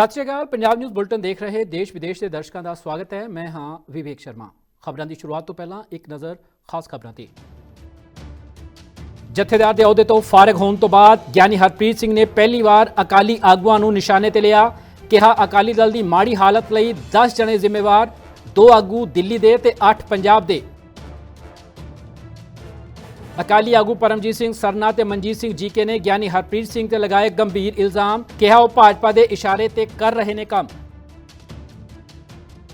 ਸਤਿ ਸ਼੍ਰੀ ਅਕਾਲ, Punjab news bulletin ਦੇਖ ਰਹੇ ਦੇਸ਼ ਵਿਦੇਸ਼ ਦੇ ਦਰਸ਼ਕਾਂ ਦਾ ਸਵਾਗਤ ਹੈ। ਮੈਂ ਹਾਂ ਵਿਵੇਕ ਸ਼ਰਮਾ। ਖਬਰਾਂ ਦੀ ਸ਼ੁਰੂਆਤ ਤੋਂ ਪਹਿਲਾਂ ਇੱਕ ਨਜ਼ਰ ਖਾਸ ਖਬਰਾਂ ਤੇ ਜਥੇਦਾਰ ਦੇ ਅਹੁਦੇ ਤੋਂ ਫਾਰਗ ਹੋਣ ਤੋਂ ਬਾਅਦ ਗਿਆਨੀ ਹਰਪ੍ਰੀਤ ਸਿੰਘ ਨੇ ਪਹਿਲੀ ਵਾਰ ਅਕਾਲੀ ਆਗੂਆਂ ਨੂੰ ਨਿਸ਼ਾਨੇ ਤੇ ਲਿਆ। ਕਿਹਾ, ਅਕਾਲੀ ਦਲ ਦੀ ਮਾੜੀ ਹਾਲਤ ਲਈ 10 ਜਣੇ ਜ਼ਿੰਮੇਵਾਰ, ਦੋ ਆਗੂ ਦਿੱਲੀ ਦੇ ਤੇ 8 ਪੰਜਾਬ ਦੇ। ਅਕਾਲੀ ਆਗੂ ਪਰਮਜੀਤ ਸਿੰਘ ਸਰਨਾ ਤੇ ਮਨਜੀਤ ਸਿੰਘ ਜੀਕੇ ਨੇ ਗਿਆਨੀ ਹਰਪ੍ਰੀਤ ਸਿੰਘ ਤੇ ਲਗਾਏ ਗੰਭੀਰ ਇਲਜ਼ਾਮ, ਕਿਹਾ ਉਹ ਭਾਜਪਾ ਦੇ ਇਸ਼ਾਰੇ ਤੇ ਕਰ ਰਹੇ ਨੇ ਕੰਮ।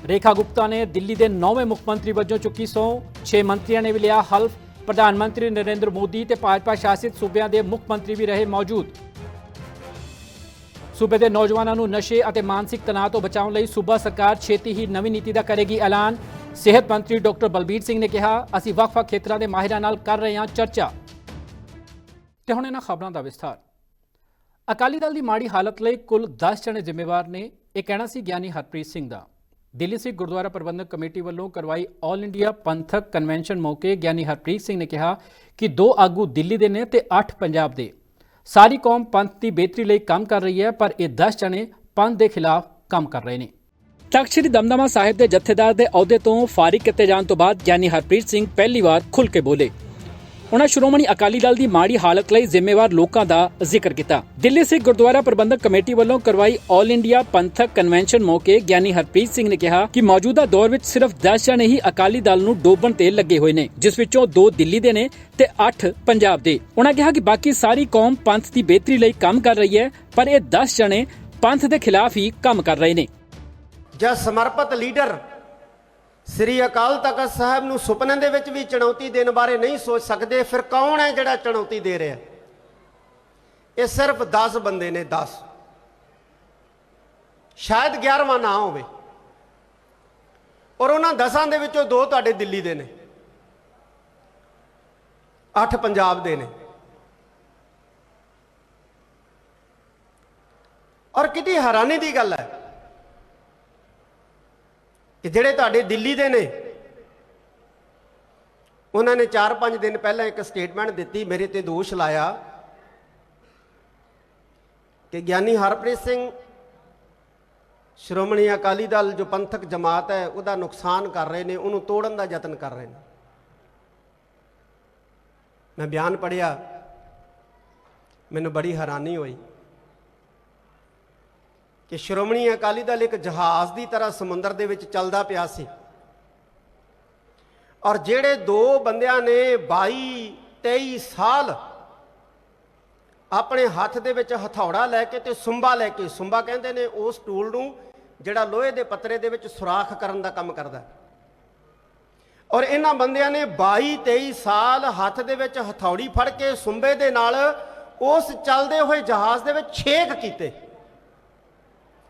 ਰੇਖਾ ਗੁਪਤਾ ਨੇ ਦਿੱਲੀ ਦੇ ਨੌਵੇਂ ਮੁੱਖ ਮੰਤਰੀ ਵਜੋਂ ਚੁੱਕੀ ਸਹੁੰ। 6 ਮੰਤਰੀਆਂ ਨੇ ਵੀ ਲਿਆ ਹਲਫ। ਪ੍ਰਧਾਨ ਮੰਤਰੀ ਨਰਿੰਦਰ ਮੋਦੀ ਤੇ ਭਾਜਪਾ ਸ਼ਾਸਿਤ ਸੂਬਿਆਂ ਦੇ ਮੁੱਖ ਮੰਤਰੀ ਵੀ ਰਹੇ ਮੌਜੂਦ। ਸੂਬੇ ਦੇ ਨੌਜਵਾਨਾਂ ਨੂੰ ਨਸ਼ੇ ਅਤੇ ਮਾਨਸਿਕ ਤਣਾਅ ਤੋਂ ਬਚਾਉਣ ਲਈ ਸੂਬਾ ਸਰਕਾਰ ਛੇਤੀ ਹੀ ਨਵੀਂ ਨੀਤੀ ਦਾ ਕਰੇਗੀ ਐਲਾਨ। ਸਿਹਤ ਮੰਤਰੀ ਡਾਕਟਰ ਬਲਬੀਰ ਸਿੰਘ ਨੇ ਕਿਹਾ, ਅਸੀਂ ਵੱਖ-ਵੱਖ ਖੇਤਰਾਂ ਦੇ ਮਾਹਿਰਾਂ ਨਾਲ ਕਰ ਰਹੇ ਹਾਂ ਚਰਚਾ। ਤੇ ਹੁਣ ਇਹਨਾਂ ਖਬਰਾਂ ਦਾ ਵਿਸਥਾਰ। ਅਕਾਲੀ ਦਲ ਦੀ ਮਾੜੀ ਹਾਲਤ ਲਈ ਕੁੱਲ 10 ਜਣੇ ਜ਼ਿੰਮੇਵਾਰ ਨੇ, ਇਹ ਕਹਿਣਾ ਸੀ ਗਿਆਨੀ ਹਰਪ੍ਰੀਤ ਸਿੰਘ ਦਾ। ਦਿੱਲੀ ਸਿੱਖ ਗੁਰਦੁਆਰਾ ਪ੍ਰਬੰਧਕ ਕਮੇਟੀ ਵੱਲੋਂ ਕਰਵਾਈ ਆਲ ਇੰਡੀਆ ਪੰਥਕ ਕਨਵੈਨਸ਼ਨ ਮੌਕੇ ਗਿਆਨੀ ਹਰਪ੍ਰੀਤ ਸਿੰਘ ਨੇ ਕਿਹਾ ਕਿ ਦੋ ਆਗੂ ਦਿੱਲੀ ਦੇ ਨੇ ਤੇ 8 ਪੰਜਾਬ ਦੇ। ਸਾਰੀ ਕੌਮ ਪੰਥ ਦੀ ਬਿਹਤਰੀ ਲਈ ਕੰਮ ਕਰ ਰਹੀ ਹੈ, ਪਰ ਇਹ 10 ਜਣੇ ਪੰਥ ਦੇ ਖਿਲਾਫ ਕੰਮ ਕਰ ਰਹੇ ਨੇ। ਤਖਤ ਸ੍ਰੀ ਦਮਦਮਾ ਸਾਹਿਬ ਦੇ ਜਥੇਦਾਰ ਦੇ ਅਹੁਦੇ ਤੋਂ ਫਾਰਿਗ ਕੀਤੇ ਜਾਣ ਤੋਂ ਬਾਅਦ ਗਿਆਨੀ ਹਰਪ੍ਰੀਤ ਸਿੰਘ ਪਹਿਲੀ ਵਾਰ ਖੁੱਲ ਕੇ ਬੋਲੇ। ਉਹਨਾਂ ਸ਼੍ਰੋਮਣੀ ਅਕਾਲੀ ਦਲ ਦੀ ਮਾੜੀ ਹਾਲਤ ਲਈ ਜ਼ਿੰਮੇਵਾਰ ਲੋਕਾਂ ਦਾ ਜ਼ਿਕਰ ਕੀਤਾ। ਦਿੱਲੀ ਸਿੱਖ ਗੁਰਦੁਆਰਾ ਪ੍ਰਬੰਧਕ ਕਮੇਟੀ ਵੱਲੋਂ ਕਰਵਾਈ ਆਲ ਇੰਡੀਆ ਪੰਥਕ ਕਨਵੈਨਸ਼ਨ ਮੌਕੇ ਗਿਆਨੀ ਹਰਪ੍ਰੀਤ ਸਿੰਘ ਨੇ ਕਿਹਾ ਕਿ ਮੌਜੂਦਾ ਦੌਰ ਵਿੱਚ ਸਿਰਫ 10 ਜਣੇ ਹੀ ਅਕਾਲੀ ਦਲ ਨੂੰ ਡੋਬਣ ਤੇ ਲੱਗੇ ਹੋਏ ਨੇ, ਜਿਸ ਵਿੱਚੋਂ 2 ਦਿੱਲੀ ਦੇ ਨੇ ਤੇ 8 ਪੰਜਾਬ ਦੇ। ਉਹਨਾਂ ਕਿਹਾ ਕਿ ਬਾਕੀ ਸਾਰੀ ਕੌਮ ਪੰਥ ਦੀ ਬਿਹਤਰੀ ਲਈ ਕੰਮ ਕਰ ਰਹੀ ਹੈ, ਪਰ ਇਹ 10 ਜਣੇ ਪੰਥ ਦੇ ਖਿਲਾਫ ਹੀ ਕੰਮ ਕਰ ਰਹੇ ਨੇ। ਜਾਂ ਸਮਰਪਿਤ ਲੀਡਰ ਸ੍ਰੀ ਅਕਾਲ ਤਖਤ ਸਾਹਿਬ ਨੂੰ ਸੁਪਨੇ ਦੇ ਵਿੱਚ ਵੀ ਚੁਣੌਤੀ ਦੇਣ ਬਾਰੇ ਨਹੀਂ ਸੋਚ ਸਕਦੇ, ਫਿਰ ਕੌਣ ਹੈ ਜਿਹੜਾ ਚੁਣੌਤੀ ਦੇ ਰਿਹਾ? ਇਹ ਸਿਰਫ 10 ਬੰਦੇ ਨੇ 10 ਸ਼ਾਇਦ 11ਵਾਂ ਨਾ ਹੋਵੇ। ਔਰ ਉਹਨਾਂ 10ਾਂ ਦੇ ਵਿੱਚੋਂ ਦੋ ਤੁਹਾਡੇ ਦਿੱਲੀ ਦੇ ਨੇ। 8 ਪੰਜਾਬ ਦੇ ਨੇ। ਔਰ ਕਿੰਨੀ ਹੈਰਾਨੀ ਦੀ ਗੱਲ ਹੈ ਕਿ ਜਿਹੜੇ ਤੁਹਾਡੇ ਦਿੱਲੀ ਦੇ ਨੇ, ਉਹਨਾਂ ਨੇ 4-5 ਦਿਨ ਪਹਿਲਾਂ ਇੱਕ ਸਟੇਟਮੈਂਟ ਦਿੱਤੀ, ਮੇਰੇ ਤੇ ਦੋਸ਼ ਲਾਇਆ, ਕਿ ਗਿਆਨੀ ਹਰਪ੍ਰੀਤ ਸਿੰਘ ਸ਼੍ਰੋਮਣੀ ਅਕਾਲੀ ਦਲ ਜੋ ਪੰਥਕ ਜਮਾਤ ਹੈ, ਉਹਦਾ ਨੁਕਸਾਨ ਕਰ ਰਹੇ ਨੇ, ਉਹਨੂੰ ਤੋੜਨ ਦਾ ਯਤਨ ਕਰ ਰਹੇ ਨੇ। ਮੈਂ ਬਿਆਨ ਪੜਿਆ ਮੈਨੂੰ ਬੜੀ ਹੈਰਾਨੀ ਹੋਈ। ਕਿ ਸ਼੍ਰੋਮਣੀ ਅਕਾਲੀ ਦਲ ਇੱਕ ਜਹਾਜ਼ ਦੀ ਤਰ੍ਹਾਂ ਸਮੁੰਦਰ ਦੇ ਵਿੱਚ ਚੱਲਦਾ ਪਿਆ ਸੀ। ਔਰ ਜਿਹੜੇ ਦੋ ਬੰਦਿਆਂ ਨੇ 22 23 ਸਾਲ ਆਪਣੇ ਹੱਥ ਦੇ ਵਿੱਚ ਹਥੌੜਾ ਲੈ ਕੇ ਤੇ ਸੁੰਬਾ ਲੈ ਕੇ, ਸੁੰਬਾ ਕਹਿੰਦੇ ਨੇ ਉਸ ਟੂਲ ਨੂੰ ਜਿਹੜਾ ਲੋਹੇ ਦੇ ਪੱਤਰੇ ਦੇ ਵਿੱਚ ਸੁਰਾਖ ਕਰਨ ਦਾ ਕੰਮ ਕਰਦਾ ਔਰ ਇਹਨਾਂ ਬੰਦਿਆਂ ਨੇ 22 23 ਸਾਲ ਹੱਥ ਦੇ ਵਿੱਚ ਹਥੌੜੀ ਫੜ ਕੇ ਸੁੰਬੇ ਦੇ ਨਾਲ ਉਸ ਚੱਲਦੇ ਹੋਏ ਜਹਾਜ਼ ਦੇ ਵਿੱਚ ਛੇਕ ਕੀਤੇ।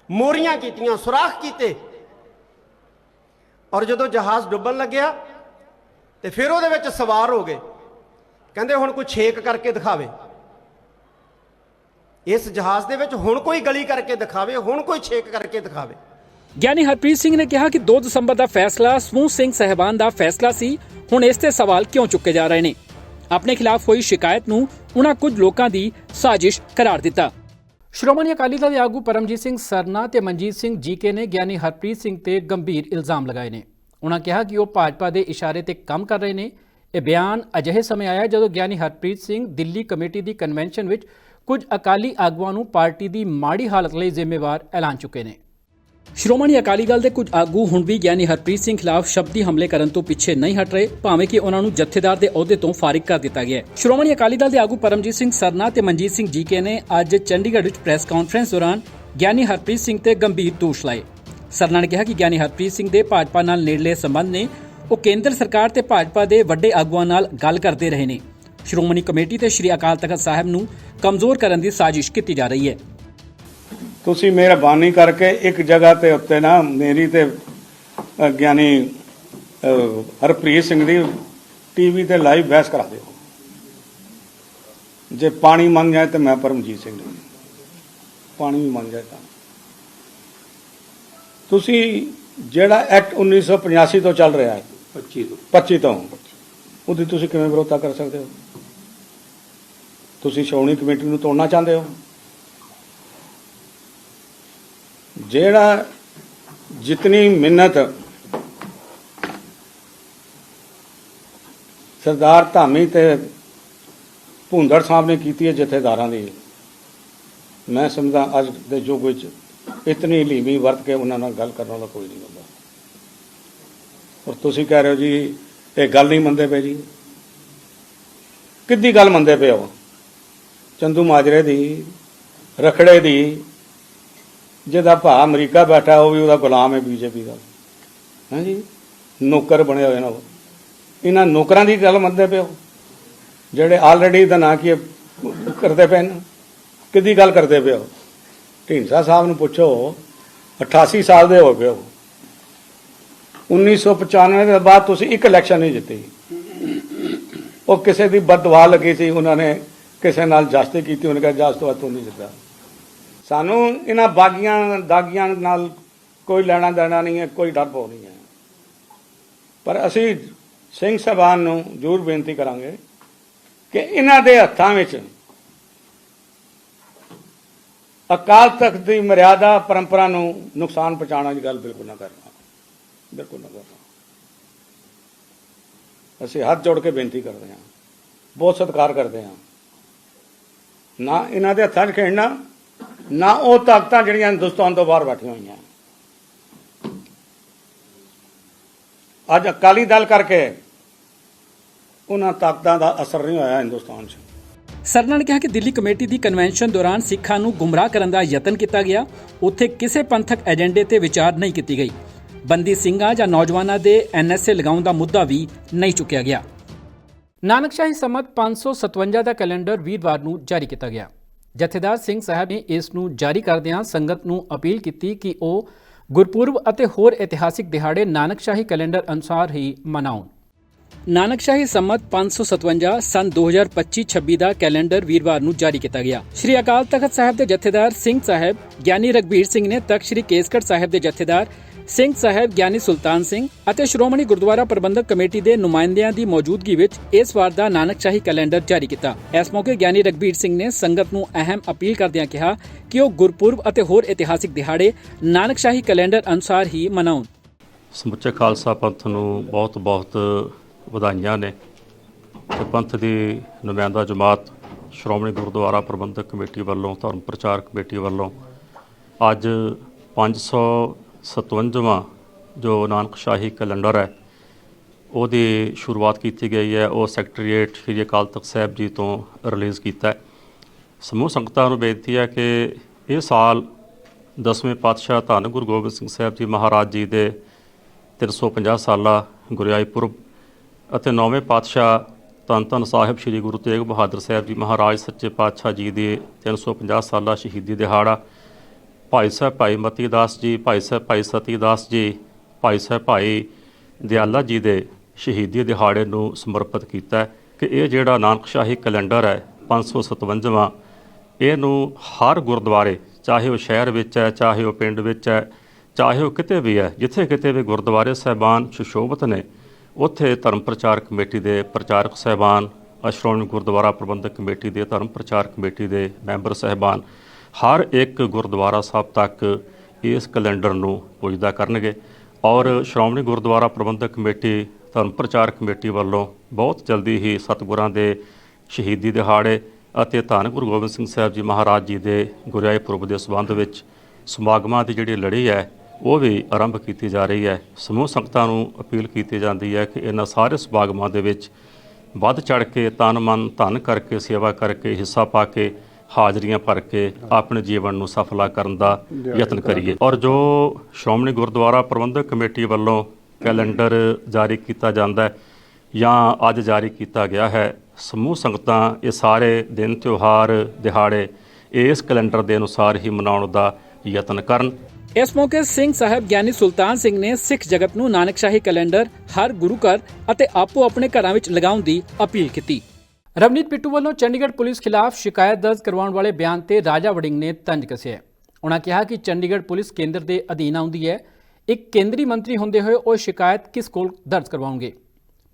ਮੋਰੀਆਂ ਕੀਤੀਆਂ, ਸੁਰਾਖ ਕੀਤੇ। ਔਰ ਜਦੋਂ ਜਹਾਜ਼ ਡੁੱਬਣ ਲੱਗਿਆ ਤੇ ਫਿਰ ਉਹਦੇ ਵਿੱਚ ਸਵਾਰ ਹੋ ਗਏ। ਕਹਿੰਦੇ ਹੁਣ ਕੋਈ ਛੇਕ ਕਰਕੇ ਦਿਖਾਵੇ। ਇਸ ਜਹਾਜ਼ ਦੇ ਵਿੱਚ ਹੁਣ ਕੋਈ ਗਲੀ ਕਰਕੇ ਦਿਖਾਵੇ, ਹੁਣ ਕੋਈ ਛੇਕ ਕਰਕੇ ਦਿਖਾਵੇ। ਗਿਆਨੀ ਹਰਪ੍ਰੀਤ ਸਿੰਘ ਨੇ ਕਿਹਾ ਕਿ 2 ਦਸੰਬਰ ਦਾ ਫੈਸਲਾ, ਸਮੂਹ ਸਿੰਘ ਸਹਿਬਾਨ ਦਾ ਫੈਸਲਾ ਸੀ। ਹੁਣ ਇਸ ਤੇ ਸਵਾਲ ਕਿਉਂ ਚੁੱਕੇ ਜਾ ਰਹੇ ਨੇ? ਆਪਣੇ ਖਿਲਾਫ ਹੋਈ ਸ਼ਿਕਾਇਤ ਨੂੰ ਉਹਨਾਂ ਕੁਝ ਲੋਕਾਂ ਦੀ ਸਾਜ਼ਿਸ਼ ਕਰਾਰ ਦਿੱਤਾ। ਸ਼੍ਰੋਮਣੀ ਅਕਾਲੀ ਦਲ ਦੇ ਆਗੂ ਪਰਮਜੀਤ ਸਿੰਘ ਸਰਨਾ ਤੇ ਮਨਜੀਤ ਸਿੰਘ ਜੀਕੇ ਨੇ ਗਿਆਨੀ ਹਰਪ੍ਰੀਤ ਸਿੰਘ ਤੇ ਗੰਭੀਰ ਇਲਜ਼ਾਮ ਲਗਾਏ ਨੇ। ਉਹਨਾਂ ਕਿਹਾ ਕਿ ਉਹ ਭਾਜਪਾ ਦੇ ਇਸ਼ਾਰੇ ਤੇ ਕੰਮ ਕਰ ਰਹੇ ਨੇ। ਇਹ ਬਿਆਨ ਅਜਿਹੇ ਸਮੇਂ ਆਇਆ ਜਦੋਂ ਗਿਆਨੀ ਹਰਪ੍ਰੀਤ ਸਿੰਘ ਦਿੱਲੀ ਕਮੇਟੀ ਦੀ ਕਨਵੈਨਸ਼ਨ ਵਿੱਚ ਕੁਝ ਅਕਾਲੀ ਆਗੂਆਂ ਨੂੰ ਪਾਰਟੀ ਦੀ ਮਾੜੀ ਹਾਲਤ ਲਈ ਜ਼ਿੰਮੇਵਾਰ ਐਲਾਨ ਚੁੱਕੇ ਨੇ। ਸ਼੍ਰੋਮਣੀ ਅਕਾਲੀ ਦਲ ਦੇ ਕੁਝ ਆਗੂ ਹੁਣ ਵੀ ਗਿਆਨੀ ਹਰਪ੍ਰੀਤ ਸਿੰਘ ਖਿਲਾਫ ਸ਼ਬਦੀ ਹਮਲੇ ਕਰਨ ਤੋਂ ਪਿੱਛੇ ਨਹੀਂ ਹਟ ਰਹੇ, ਭਾਵੇਂ ਕਿ ਉਹਨਾਂ ਨੂੰ ਜਥੇਦਾਰ ਦੇ ਅਹੁਦੇ ਤੋਂ ਫਾਰਿਗ ਕਰ ਦਿੱਤਾ ਗਿਆ ਹੈ। ਸ਼੍ਰੋਮਣੀ ਅਕਾਲੀ ਦਲ ਦੇ ਆਗੂ ਪਰਮਜੀਤ ਸਿੰਘ ਸਰਨਾ ਤੇ ਮਨਜੀਤ ਸਿੰਘ ਜੀਕੇ ਨੇ ਅੱਜ ਚੰਡੀਗੜ੍ਹ ਵਿੱਚ ਪ੍ਰੈਸ ਕਾਨਫਰੰਸ ਦੌਰਾਨ ਗਿਆਨੀ ਹਰਪ੍ਰੀਤ ਸਿੰਘ ਤੇ ਗੰਭੀਰ ਦੋਸ਼ ਲਾਏ। ਸਰਨਾ ਨੇ ਕਿਹਾ ਕਿ ਗਿਆਨੀ ਹਰਪ੍ਰੀਤ ਸਿੰਘ ਦੇ ਭਾਜਪਾ ਨਾਲ ਨੇੜਲੇ ਸੰਬੰਧ ਨੇ, ਉਹ ਕੇਂਦਰ ਸਰਕਾਰ ਤੇ ਭਾਜਪਾ ਦੇ ਵੱਡੇ ਆਗੂਆਂ ਨਾਲ ਗੱਲ ਕਰਦੇ ਰਹੇ ਨੇ। ਸ਼੍ਰੋਮਣੀ ਕਮੇਟੀ ਤੇ ਸ਼੍ਰੀ ਅਕਾਲ ਤਖਤ ਸਾਹਿਬ ਨੂੰ ਕਮਜ਼ੋਰ ਕਰਨ ਦੀ ਸਾਜ਼ਿਸ਼ ਕੀਤੀ ਜਾ ਰਹੀ ਹੈ। ਤੁਸੀਂ ਮਿਹਰਬਾਨੀ ਕਰਕੇ ਇੱਕ ਜਗ੍ਹਾ ਤੇ ਉੱਤੇ ਨਾ ਮੇਰੀ ਤੇ ਗਿਆਨੀ ਹਰਪ੍ਰੀਤ ਸਿੰਘ ਦੀ ਟੀਵੀ ਤੇ ਲਾਈਵ ਬਹਿਸ ਕਰਾ ਦਿਓ। ਜੇ ਪਾਣੀ ਮੰਗ ਜਾਏ ਤੇ ਮੈਂ ਪਰਮਜੀਤ ਸਿੰਘ ਜੀ ਪਾਣੀ ਵੀ ਮੰਗ ਜਾਏ ਤਾਂ। ਤੁਸੀਂ ਜਿਹੜਾ ਐਕਟ 1985 ਤੋਂ ਚੱਲ ਰਿਹਾ ਹੈ 25 ਤੋਂ। 25 ਤੋਂ ਉਹਦੀ ਤੁਸੀਂ ਕਿਵੇਂ ਵਿਰੋਧਤਾ ਕਰ ਸਕਦੇ ਹੋ? ਤੁਸੀਂ ਸ਼੍ਰੋਮਣੀ ਕਮੇਟੀ ਨੂੰ ਤੋੜਨਾ ਚਾਹੁੰਦੇ ਹੋ? ਜਿਹੜਾ ਜਿਤਨੀ ਮਿੰਨਤ ਸਰਦਾਰ ਧਾਮੀ ਤੇ ਭੁੰਦੜ ਸਾਹਿਬ ਨੇ ਕੀਤੀ ਹੈ, ਜਥੇਦਾਰਾਂ ਦੀ, ਮੈਂ ਸਮਝਦਾ ਅੱਜ ਦੇ ਯੁੱਗ ਵਿੱਚ ਇਤਨੀ ਲੀਮੀ ਵਰਤ ਕੇ ਉਹਨਾਂ ਨਾਲ ਗੱਲ ਕਰਨ ਵਾਲਾ ਕੋਈ ਨਹੀਂ ਹੁੰਦਾ। ਔਰ ਤੁਸੀਂ ਕਹਿ ਰਹੇ ਹੋ ਜੀ, ਇਹ ਗੱਲ ਨਹੀਂ ਮੰਨਦੇ ਪਏ ਜੀ। ਕਿੱਦੀ ਗੱਲ ਮੰਨਦੇ ਪਏ ਹੋ? ਚੰਦੂ ਮਾਜਰੇ ਦੀ, ਰਖੜੇ ਦੀ ਜਿਹਦਾ ਭਾ ਅਮਰੀਕਾ ਬੈਠਾ ਉਹ ਵੀ ਉਹਦਾ ਗੁਲਾਮ ਹੈ ਬੀਜੇਪੀ ਦਾ। ਹਾਂਜੀ ਨੌਕਰ ਬਣੇ ਹੋਏ ਨੇ ਉਹ। ਇਹਨਾਂ ਨੌਕਰਾਂ ਦੀ ਗੱਲ ਮੰਨਦੇ ਪਏ ਹੋ? ਜਿਹੜੇ ਆਲਰੇਡੀ ਦਾ ਨਾਂ ਕੀ ਕਰਦੇ ਪਏ ਨੇ। ਕਿਹਦੀ ਗੱਲ ਕਰਦੇ ਪਏ ਹੋ? ਢੀਂਡਸਾ ਸਾਹਿਬ ਨੂੰ ਪੁੱਛੋ 88 ਸਾਲ ਦੇ ਹੋ ਗਏ ਹੋ। 1995 ਦੇ ਬਾਅਦ ਤੁਸੀਂ ਇੱਕ ਇਲੈਕਸ਼ਨ ਨਹੀਂ ਜਿੱਤੀ। ਉਹ ਕਿਸੇ ਦੀ ਬਦਦੁਆ ਲੱਗੀ ਸੀ, ਉਹਨਾਂ ਨੇ ਕਿਸੇ ਨਾਲ ਜਾਸਤੀ ਕੀਤੀ, ਉਹਨੇ ਕਿਹਾ ਜਾਸਤ ਤੋਂ ਤੂੰ ਨਹੀਂ ਜਿੱਤਿਆ ਸਾਨੂੰ ਇਹਨਾਂ ਬਾਗੀਆਂ, ਦਾਗੀਆਂ ਨਾਲ ਕੋਈ ਲੈਣਾ ਦੇਣਾ ਨਹੀਂ ਹੈ, ਕੋਈ ਡਰ ਪੋ ਨਹੀਂ ਹੈ। ਪਰ ਅਸੀਂ ਸਿੰਘ ਸਾਹਿਬਾਨ ਨੂੰ ਜ਼ਰੂਰ ਬੇਨਤੀ ਕਰਾਂਗੇ ਕਿ ਇਹਨਾਂ ਦੇ ਹੱਥਾਂ ਵਿੱਚ ਅਕਾਲ ਤਖਤ ਦੀ ਮਰਿਆਦਾ ਪਰੰਪਰਾ ਨੂੰ ਨੁਕਸਾਨ ਪਹੁੰਚਾਉਣ ਦੀ ਗੱਲ ਬਿਲਕੁਲ ਨਾ ਕਰਨਾ ਬਿਲਕੁਲ ਨਾ ਕਰਨਾ ਅਸੀਂ ਹੱਥ ਜੋੜ ਕੇ ਬੇਨਤੀ ਕਰਦੇ ਹਾਂ। ਬਹੁਤ ਸਤਿਕਾਰ ਕਰਦੇ ਹਾਂ। ਨਾ ਇਹਨਾਂ ਦੇ ਹੱਥਾਂ 'ਚ ਖੇਡਣਾ ਨਾ ਉਹ ਤਾਕਤਾਂ ਜਿਹੜੀਆਂ ਹਿੰਦੁਸਤਾਨ ਤੋਂ ਬਾਹਰ ਬੈਠੀਆਂ ਹੋਈਆਂ। ਅੱਜ ਅਕਾਲੀ ਦਲ ਕਰਕੇ ਉਹਨਾਂ ਤਾਕਤਾਂ ਦਾ ਅਸਰ ਨਹੀਂ ਹੋਇਆ ਹਿੰਦੁਸਤਾਨ 'ਚ। ਸਰਨਾ ਨੇ ਕਿਹਾ ਕਿ ਦਿੱਲੀ ਕਮੇਟੀ ਦੀ ਕਨਵੈਨਸ਼ਨ ਦੌਰਾਨ ਸਿੱਖਾਂ ਨੂੰ ਗੁੰਮਰਾਹ ਕਰਨ ਦਾ ਯਤਨ ਕੀਤਾ ਗਿਆ। ਉੱਥੇ ਕਿਸੇ ਪੰਥਕ ਏਜੰਡੇ ਤੇ ਵਿਚਾਰ ਨਹੀਂ ਕੀਤੀ ਗਈ। ਬੰਦੀ ਸਿੰਘਾਂ ਜਾਂ ਨੌਜਵਾਨਾਂ ਦੇ ਐਨਐਸਏ ਲਗਾਉਣ ਦਾ ਮੁੱਦਾ ਵੀ ਨਹੀਂ ਚੁੱਕਿਆ ਗਿਆ। ਨਾਨਕਸ਼ਾਹੀ ਸੰਮਤ 557 ਦਾ ਕੈਲੰਡਰ ਵੀਰਵਾਰ ਨੂੰ ਜਾਰੀ ਕੀਤਾ ਗਿਆ। ਜਥੇਦਾਰ ਸਿੰਘ ਸਾਹਿਬ ਨੇ ਇਸ ਨੂੰ ਜਾਰੀ ਕਰਦਿਆਂ ਸੰਗਤ ਨੂੰ ਅਪੀਲ ਕੀਤੀ ਕਿ ਉਹ ਗੁਰਪੁਰਬ ਅਤੇ ਹੋਰ ਇਤਿਹਾਸਿਕ ਦਿਹਾੜੇ ਨਾਨਕਸ਼ਾਹੀ ਕੈਲੰਡਰ ਅਨੁਸਾਰ ਹੀ ਮਨਾਉਣ। ਨਾਨਕਸ਼ਾਹੀ ਸੰਮਤ 557 ਸਨ 2025-26 ਦਾ ਕੈਲੰਡਰ ਵੀਰਵਾਰ ਨੂੰ ਜਾਰੀ ਕੀਤਾ ਗਿਆ। ਸ਼੍ਰੀ ਅਕਾਲ ਤਖਤ ਸਾਹਿਬ ਦੇ ਜਥੇਦਾਰ ਸਿੰਘ ਸਾਹਿਬ, ਗਿਆਨੀ ਰਗਬੀਰ ਸਿੰਘ ਨੇ ਤਖਤ ਸ਼੍ਰੀ ਕੇਸਗੜ੍ਹ ਸਾਹਿਬ ਦੇ ਜਥੇਦਾਰ ਸਿੰਘ ਸਾਹਿਬ ਗਿਆਨੀ ਸੁਲਤਾਨ ਸਿੰਘ ਅਤੇ ਸ਼੍ਰੋਮਣੀ ਗੁਰਦੁਆਰਾ ਪ੍ਰਬੰਧਕ ਕਮੇਟੀ ਦੇ ਨੁਮਾਇੰਦਿਆਂ ਦੀ ਮੌਜੂਦਗੀ ਵਿੱਚ ਇਸ ਵਾਰ ਦਾ ਨਾਨਕਸ਼ਾਹੀ ਕੈਲੰਡਰ ਜਾਰੀ ਕੀਤਾ। ਇਸ ਮੌਕੇ ਗਿਆਨੀ ਰਗਬੀਰ ਸਿੰਘ ਨੇ ਸੰਗਤ ਨੂੰ ਅਹਿਮ ਅਪੀਲ ਕਰਦਿਆਂ ਕਿਹਾ ਕਿ ਉਹ ਗੁਰਪੁਰਬ ਅਤੇ ਹੋਰ ਇਤਿਹਾਸਿਕ ਦਿਹਾੜੇ ਨਾਨਕਸ਼ਾਹੀ ਕੈਲੰਡਰ ਅਨੁਸਾਰ ਹੀ ਮਨਾਉਣ। ਸਮੁੱਚੇ ਖਾਲਸਾ ਪੰਥ ਨੂੰ ਬਹੁਤ ਬਹੁਤ ਵਧਾਈਆਂ ਨੇ ਤੇ ਪੰਥ ਦੀ ਨੁਮਾਇੰਦਾ ਜਮਾਤ ਸ਼੍ਰੋਮਣੀ ਗੁਰਦੁਆਰਾ ਪ੍ਰਬੰਧਕ ਕਮੇਟੀ ਵੱਲੋਂ, ਧਰਮ ਪ੍ਰਚਾਰ ਕਮੇਟੀ ਵੱਲੋਂ ਅੱਜ 557ਵਾਂ ਜੋ ਨਾਨਕ ਸ਼ਾਹੀ ਕੈਲੰਡਰ ਹੈ, ਉਹਦੀ ਸ਼ੁਰੂਆਤ ਕੀਤੀ ਗਈ ਹੈ, ਉਹ ਸੈਕਟਰੀਏਟ ਸ੍ਰੀ ਅਕਾਲ ਤਖਤ ਸਾਹਿਬ ਜੀ ਤੋਂ ਰਿਲੀਜ਼ ਕੀਤਾ ਹੈ। ਸਮੂਹ ਸੰਗਤਾਂ ਨੂੰ ਬੇਨਤੀ ਹੈ ਕਿ ਇਹ ਸਾਲ ਦਸਵੇਂ ਪਾਤਸ਼ਾਹ ਧੰਨ ਗੁਰੂ ਗੋਬਿੰਦ ਸਿੰਘ ਸਾਹਿਬ ਜੀ ਮਹਾਰਾਜ ਜੀ ਦੇ 350 ਸਾਲਾ ਗੁਰਿਆਈ ਪੁਰਬ ਅਤੇ ਨੌਵੇਂ ਪਾਤਸ਼ਾਹ ਧੰਨ ਧੰਨ ਸਾਹਿਬ ਸ੍ਰੀ ਗੁਰੂ ਤੇਗ ਬਹਾਦਰ ਸਾਹਿਬ ਜੀ ਮਹਾਰਾਜ ਸੱਚੇ ਪਾਤਸ਼ਾਹ ਜੀ ਦੇ 350 ਸਾਲਾ ਸ਼ਹੀਦੀ ਦਿਹਾੜਾ ਭਾਈ ਸਾਹਿਬ ਭਾਈ ਮਤੀ ਦਾਸ ਜੀ, ਭਾਈ ਸਾਹਿਬ ਭਾਈ ਸਤੀ ਦਾਸ ਜੀ, ਭਾਈ ਸਾਹਿਬ ਭਾਈ ਦਿਆਲਾ ਜੀ ਦੇ ਸ਼ਹੀਦੀ ਦਿਹਾੜੇ ਨੂੰ ਸਮਰਪਿਤ ਕੀਤਾ ਕਿ ਇਹ ਜਿਹੜਾ ਨਾਨਕਸ਼ਾਹੀ ਕੈਲੰਡਰ ਹੈ 557ਵਾਂ ਇਹਨੂੰ ਹਰ ਗੁਰਦੁਆਰੇ, ਚਾਹੇ ਉਹ ਸ਼ਹਿਰ ਵਿੱਚ ਹੈ, ਚਾਹੇ ਉਹ ਪਿੰਡ ਵਿੱਚ ਹੈ, ਚਾਹੇ ਉਹ ਕਿਤੇ ਵੀ ਹੈ, ਜਿੱਥੇ ਕਿਤੇ ਵੀ ਗੁਰਦੁਆਰੇ ਸਾਹਿਬਾਨ ਸੁਸ਼ੋਭਿਤ ਨੇ, ਉੱਥੇ ਧਰਮ ਪ੍ਰਚਾਰ ਕਮੇਟੀ ਦੇ ਪ੍ਰਚਾਰਕ ਸਾਹਿਬਾਨ, ਅਸ਼ਰੋਮਣੀ ਗੁਰਦੁਆਰਾ ਪ੍ਰਬੰਧਕ ਕਮੇਟੀ ਦੇ ਧਰਮ ਪ੍ਰਚਾਰ ਕਮੇਟੀ ਦੇ ਮੈਂਬਰ ਸਾਹਿਬਾਨ ਹਰ ਇੱਕ ਗੁਰਦੁਆਰਾ ਸਾਹਿਬ ਤੱਕ ਇਸ ਕੈਲੰਡਰ ਨੂੰ ਪੁੱਜਦਾ ਕਰਨਗੇ। ਔਰ ਸ਼੍ਰੋਮਣੀ ਗੁਰਦੁਆਰਾ ਪ੍ਰਬੰਧਕ ਕਮੇਟੀ, ਧਰਮ ਪ੍ਰਚਾਰ ਕਮੇਟੀ ਵੱਲੋਂ ਬਹੁਤ ਜਲਦੀ ਹੀ ਸਤਿਗੁਰਾਂ ਦੇ ਸ਼ਹੀਦੀ ਦਿਹਾੜੇ ਅਤੇ ਧੰਨ ਗੁਰੂ ਗੋਬਿੰਦ ਸਿੰਘ ਸਾਹਿਬ ਜੀ ਮਹਾਰਾਜ ਜੀ ਦੇ ਗੁਰਿਆਈ ਪੁਰਬ ਦੇ ਸੰਬੰਧ ਵਿੱਚ ਸਮਾਗਮਾਂ ਦੀ ਜਿਹੜੀ ਲੜੀ ਹੈ, ਉਹ ਵੀ ਆਰੰਭ ਕੀਤੀ ਜਾ ਰਹੀ ਹੈ। ਸਮੂਹ ਸੰਗਤਾਂ ਨੂੰ ਅਪੀਲ ਕੀਤੀ ਜਾਂਦੀ ਹੈ ਕਿ ਇਹਨਾਂ ਸਾਰੇ ਸਮਾਗਮਾਂ ਦੇ ਵਿੱਚ ਵੱਧ ਚੜ ਕੇ ਤਨ ਮਨ ਧਨ ਕਰਕੇ, ਸੇਵਾ ਕਰਕੇ, ਹਿੱਸਾ ਪਾ ਕੇ ਹਾਜ਼ਰੀਆਂ ਭਰ ਕੇ ਆਪਣੇ ਜੀਵਨ ਨੂੰ ਸਫਲਾ ਕਰਨ ਦਾ ਯਤਨ ਕਰੀਏ। ਔਰ ਜੋ ਸ਼੍ਰੋਮਣੀ ਗੁਰਦੁਆਰਾ ਪ੍ਰਬੰਧਕ ਕਮੇਟੀ ਵੱਲੋਂ ਕੈਲੰਡਰ ਜਾਰੀ ਕੀਤਾ ਜਾਂਦਾ ਹੈ ਜਾਂ ਅੱਜ ਜਾਰੀ ਕੀਤਾ ਗਿਆ ਹੈ, ਸਮੂਹ ਸੰਗਤਾਂ ਇਹ ਸਾਰੇ ਦਿਨ ਤਿਉਹਾਰ ਦਿਹਾੜੇ ਇਸ ਕੈਲੰਡਰ ਦੇ ਅਨੁਸਾਰ ਹੀ ਮਨਾਉਣ ਦਾ ਯਤਨ ਕਰਨ। ਇਸ ਮੌਕੇ ਸਿੰਘ ਸਾਹਿਬ ਗਿਆਨੀ ਸੁਲਤਾਨ ਸਿੰਘ ਨੇ ਸਿੱਖ ਜਗਤ ਨੂੰ ਨਾਨਕਸ਼ਾਹੀ ਕੈਲੰਡਰ ਹਰ ਗੁਰੂ ਘਰ ਅਤੇ ਆਪੋ ਆਪਣੇ ਘਰਾਂ ਵਿੱਚ ਲਗਾਉਣ ਦੀ ਅਪੀਲ ਕੀਤੀ। ਰਵਨੀਤ ਪਿੱਟੂ ਵੱਲੋਂ ਚੰਡੀਗੜ੍ਹ ਪੁਲਿਸ ਖਿਲਾਫ ਸ਼ਿਕਾਇਤ ਦਰਜ ਕਰਵਾਉਣ ਵਾਲੇ ਬਿਆਨ ਤੇ ਰਾਜਾ ਵੜਿੰਗ ਨੇ ਤੰਜ ਕੱਸਿਆ ਉਹਨਾਂ ਕਿਹਾ ਕਿ ਚੰਡੀਗੜ੍ਹ ਪੁਲਿਸ ਕੇਂਦਰ ਦੇ ਅਧੀਨ ਆਉਂਦੀ ਹੈ। ਇੱਕ ਕੇਂਦਰੀ ਮੰਤਰੀ ਹੁੰਦੇ ਹੋਏ ਉਹ ਸ਼ਿਕਾਇਤ ਕਿਸ ਕੋਲ ਦਰਜ ਕਰਵਾਉਣਗੇ?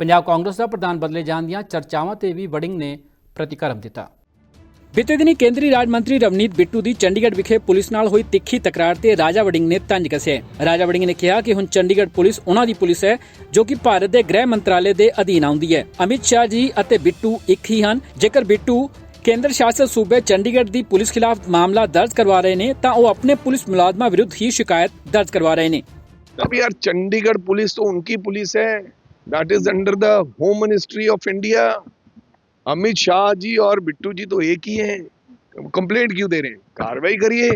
ਪੰਜਾਬ ਕਾਂਗਰਸ ਦਾ ਪ੍ਰਧਾਨ ਬਦਲੇ ਜਾਣ ਦੀਆਂ ਚਰਚਾਵਾਂ ਤੇ ਵੀ ਵੜਿੰਗ ਨੇ ਪ੍ਰਤੀਕਰਮ ਦਿੱਤਾ। ਬੀਤੇ ਦਿਨੀ ਕੇਂਦਰੀ ਰਾਜ ਮੰਤਰੀ ਰਵਨੀਤ ਬਿੱਟੂ ਦੀ ਚੰਡੀਗੜ੍ਹ ਵਿਖੇ ਪੁਲਿਸ ਨਾਲ ਹੋਈ ਤਿੱਖੀ ਤਕਰਾਰ ਤੇ ਰਾਜਾ ਵੜਿੰਗ ਨੇ ਤੰਜ ਕਸਿਆ ਰਾਜਾ ਵੜਿੰਗ ਨੇ ਕਿਹਾ ਕਿ ਹੁਣ ਚੰਡੀਗੜ੍ਹ ਪੁਲਿਸ ਉਹਨਾਂ ਦੀ ਪੁਲਿਸ ਹੈ ਜੋ ਕਿ ਭਾਰਤ ਦੇ ਗ੍ਰਹਿ ਮੰਤਰਾਲੇ ਦੇ ਅਧੀਨ ਆਉਂਦੀ ਹੈ। ਅਮਿਤ ਸ਼ਾਹ ਜੀ ਅਤੇ ਬਿੱਟੂ ਇੱਕ ਹੀ ਹਨ। ਜੇਕਰ ਬਿੱਟੂ ਕੇਂਦਰ ਸ਼ਾਸਤ ਸੂਬੇ ਚੰਡੀਗੜ੍ਹ ਦੀ ਪੁਲਿਸ ਖਿਲਾਫ ਮਾਮਲਾ ਦਰਜ ਕਰਵਾ ਰਹੇ ਨੇ, ਤਾਂ ਉਹ ਆਪਣੇ ਪੁਲਿਸ ਮੁਲਾਜ਼ਮਾਂ ਵਿਰੁੱਧ ਹੀ ਸ਼ਿਕਾਇਤ ਦਰਜ ਕਰਵਾ ਰਹੇ ਨੇ। ਅਬ ਯਾਰ ਚੰਡੀਗੜ੍ਹ ਪੁਲਿਸ ਤੋਂ ਉਨਕੀ ਪੁਲਿਸ ਹੈ। That is under the home ministry of india Amit Shah ji और बिट्टू जी तो एक ही हैं। कंप्लेंट क्यों दे रहे हैं? कार्रवाई करिए।